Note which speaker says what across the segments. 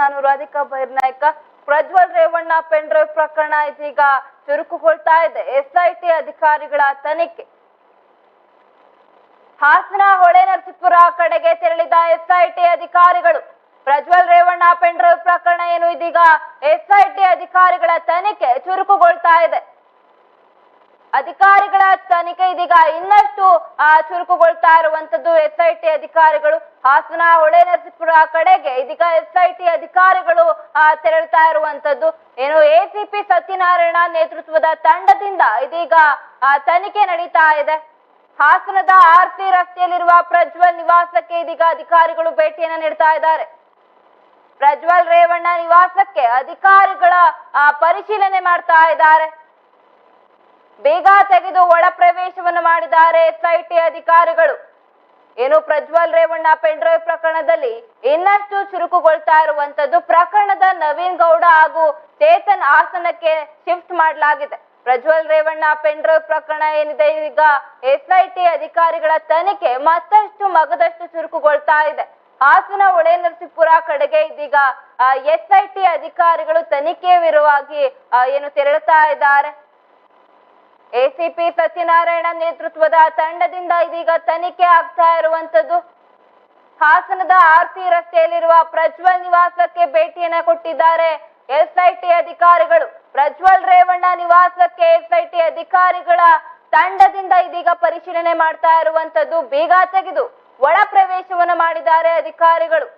Speaker 1: ನಾನು Radhika ಬೈರ್ನಾಯ್ಕ, Prajwal Revanna pen drive ಪ್ರಕರಣ ಇದೀಗ ಚುರುಕುಗೊಳ್ತಾ ಇದೆ. ಎಸ್ಐಟಿ ಅಧಿಕಾರಿಗಳ ತನಿಖೆ. ಹಾಸನ ಹೊಳೆ ನರಸೀಪುರ ಕಡೆಗೆ ತೆರಳಿದ ಎಸ್ಐಟಿ ಅಧಿಕಾರಿಗಳು. ಪ್ರಜ್ವಲ್ ರೇವಣ್ಣ ಪೆನ್ ಡ್ರೈವ್ ಪ್ರಕರಣ ಏನು ಇದೀಗ? ಎಸ್ಐಟಿ ಅಧಿಕಾರಿಗಳ ತನಿಖೆ ಚುರುಕುಗೊಳ್ತಾ ಇದೆ. ಅಧಿಕಾರಿಗಳ ತನಿಖೆ ಇದೀಗ ಇನ್ನಷ್ಟು ಚುರುಕುಗೊಳ್ತಾ ಇರುವಂತದ್ದು ಎಸ್ಐಟಿ ಅಧಿಕಾರಿಗಳು. ಹಾಸನ ಹೊಳೆ ನರಸೀಪುರ ಕಡೆಗೆ ಇದೀಗ ಎಸ್ಐಟಿ ಅಧಿಕಾರಿಗಳು ತೆರಳುತ್ತಾ ಇರುವಂತದ್ದು. ಏನು ಎಸಿಪಿ ಸತ್ಯನಾರಾಯಣ ನೇತೃತ್ವದ ತಂಡದಿಂದ ಇದೀಗ ತನಿಖೆ ನಡೀತಾ ಇದೆ. ಹಾಸನದ ಆರ್ಸಿ ರಸ್ತೆಯಲ್ಲಿರುವ ಪ್ರಜ್ವಲ್ ನಿವಾಸಕ್ಕೆ ಇದೀಗ ಅಧಿಕಾರಿಗಳು ಭೇಟಿಯನ್ನ ನೀಡ್ತಾ ಇದ್ದಾರೆ. ಪ್ರಜ್ವಲ್ ರೇವಣ್ಣ ನಿವಾಸಕ್ಕೆ ಅಧಿಕಾರಿಗಳ ಪರಿಶೀಲನೆ ಮಾಡ್ತಾ ಇದ್ದಾರೆ. ಬೇಗ ತೆಗೆದು ಒಳ ಪ್ರವೇಶವನ್ನು ಮಾಡಿದ್ದಾರೆ ಎಸ್ಐಟಿ ಅಧಿಕಾರಿಗಳು. ಏನು ಪ್ರಜ್ವಲ್ ರೇವಣ್ಣ ಪೆನ್ ಡ್ರೈವ್ ಪ್ರಕರಣದಲ್ಲಿ ಇನ್ನಷ್ಟು ಚುರುಕುಗೊಳ್ತಾ ಇರುವಂತದ್ದು ಪ್ರಕರಣದ ನವೀನ್ ಗೌಡ ಹಾಗೂ ಚೇತನ್ ಆಸನಕ್ಕೆ ಶಿಫ್ಟ್ ಮಾಡಲಾಗಿದೆ. ಪ್ರಜ್ವಲ್ ರೇವಣ್ಣ ಪೆನ್ ಡ್ರೈವ್ ಪ್ರಕರಣ ಏನಿದೆ ಈಗ ಎಸ್ಐಟಿ ಅಧಿಕಾರಿಗಳ ತನಿಖೆ ಮತ್ತಷ್ಟು ಮಗದಷ್ಟು ಚುರುಕುಗೊಳ್ತಾ ಇದೆ. ಹಾಸನ ಹೊಳೆ ನರಸೀಪುರ ಕಡೆಗೆ ಇದೀಗ ಎಸ್ಐಟಿ ಅಧಿಕಾರಿಗಳು ತನಿಖೆ ವಿರುವಾಗಿ ಏನು ತೆರಳುತ್ತಾ ಇದ್ದಾರೆ. ಎಸಿಪಿ ಸತ್ಯನಾರಾಯಣ ನೇತೃತ್ವದ ತಂಡದಿಂದ ಇದೀಗ ತನಿಖೆ ಆಗ್ತಾ ಇರುವಂತದ್ದು ಹಾಸನದ ಆರ್ಸಿ ರಸ್ತೆಯಲ್ಲಿರುವ ಪ್ರಜ್ವಲ್ ನಿವಾಸಕ್ಕೆ ಭೇಟಿಯನ್ನ ಕೊಟ್ಟಿದ್ದಾರೆ ಎಸ್ಐಟಿ ಅಧಿಕಾರಿಗಳು. ಪ್ರಜ್ವಲ್ ರೇವಣ್ಣ ನಿವಾಸಕ್ಕೆ ಎಸ್ಐಟಿ ಅಧಿಕಾರಿಗಳ ತಂಡದಿಂದ ಇದೀಗ ಪರಿಶೀಲನೆ ಮಾಡ್ತಾ ಇರುವಂತದ್ದು ಬೀಗ ತೆಗೆದು ಒಳ ಪ್ರವೇಶವನ್ನು ಮಾಡಿದ್ದಾರೆ ಅಧಿಕಾರಿಗಳು.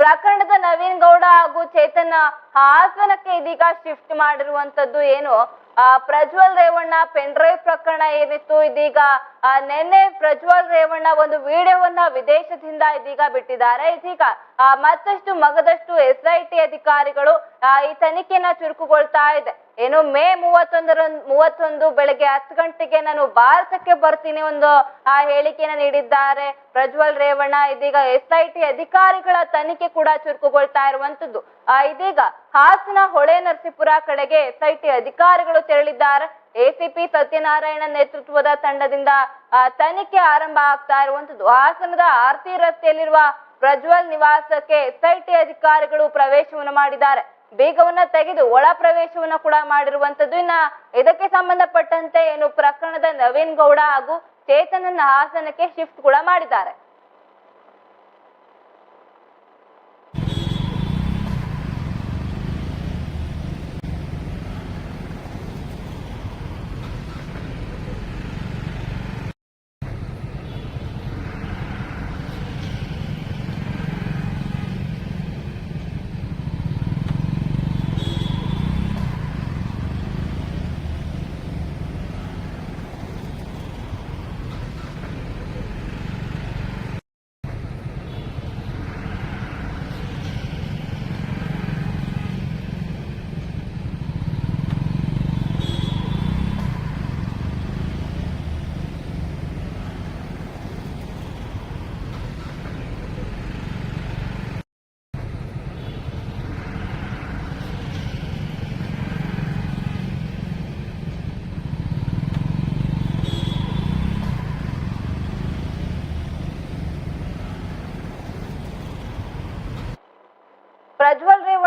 Speaker 1: ಪ್ರಕರಣದ ನವೀನ್ ಗೌಡ ಹಾಗೂ ಚೇತನ್ ಹಾಸನಕ್ಕೆ ಇದೀಗ ಶಿಫ್ಟ್ ಮಾಡಿರುವಂತದ್ದು ಏನು? ಆ, ಪ್ರಜ್ವಲ್ ರೇವಣ್ಣ ಪೆನ್ ಡ್ರೈವ್ ಪ್ರಕರಣ ಏನಿತ್ತು? ಇದೀಗ ನಿನ್ನೆ ಪ್ರಜ್ವಲ್ ರೇವಣ್ಣ ಒಂದು ವಿಡಿಯೋವನ್ನ ವಿದೇಶದಿಂದ ಇದೀಗ ಬಿಟ್ಟಿದ್ದಾರೆ. ಇದೀಗ ಮತ್ತಷ್ಟು ಮಗದಷ್ಟು ಎಸ್ ಐ ಟಿ ಅಧಿಕಾರಿಗಳು ಈ ತನಿಖೆಯನ್ನ ಚುರುಕುಗೊಳ್ತಾ ಇದೆ. ಏನು ಮೇ ಮೂವತ್ತೊಂದರ ಮೂವತ್ತೊಂದು ಬೆಳಗ್ಗೆ ಹತ್ತು ಗಂಟೆಗೆ ನಾನು ಭಾರತಕ್ಕೆ ಬರ್ತೀನಿ ಒಂದು ಆ ಹೇಳಿಕೆಯನ್ನ ನೀಡಿದ್ದಾರೆ. ಪ್ರಜ್ವಲ್ ರೇವಣ್ಣ ಇದೀಗ ಎಸ್ ಐ ಅಧಿಕಾರಿಗಳ ತನಿಖೆ ಕೂಡ ಚುರುಕುಗೊಳ್ತಾ ಇರುವಂತದ್ದು ಆ, ಇದೀಗ ಹಾಸನ ಹೊಳೆ ನರಸೀಪುರ ಕಡೆಗೆ ಎಸ್ ಐ ಅಧಿಕಾರಿಗಳು ತೆರಳಿದ್ದಾರೆ. ಎಸಿಪಿ ಸತ್ಯನಾರಾಯಣ ನೇತೃತ್ವದ ತಂಡದಿಂದ ತನಿಖೆ ಆರಂಭ ಆಗ್ತಾ ಇರುವಂತದ್ದು ಹಾಸನದ ಆರ್ತಿ ರಸ್ತೆಯಲ್ಲಿರುವ ಪ್ರಜ್ವಲ್ ನಿವಾಸಕ್ಕೆ ಎಸ್ಐಟಿ ಅಧಿಕಾರಿಗಳು ಪ್ರವೇಶವನ್ನು ಮಾಡಿದ್ದಾರೆ. ಬೀಗವನ್ನ ತೆಗೆದು ಒಳ ಪ್ರವೇಶವನ್ನ ಕೂಡ ಮಾಡಿರುವಂತದ್ದು. ಇನ್ನ ಇದಕ್ಕೆ ಸಂಬಂಧಪಟ್ಟಂತೆ ಏನು ಪ್ರಕರಣದ ನವೀನ್ ಗೌಡ ಹಾಗೂ ಚೇತನನ್ನ ಹಾಸನಕ್ಕೆ ಶಿಫ್ಟ್ ಕೂಡ ಮಾಡಿದ್ದಾರೆ.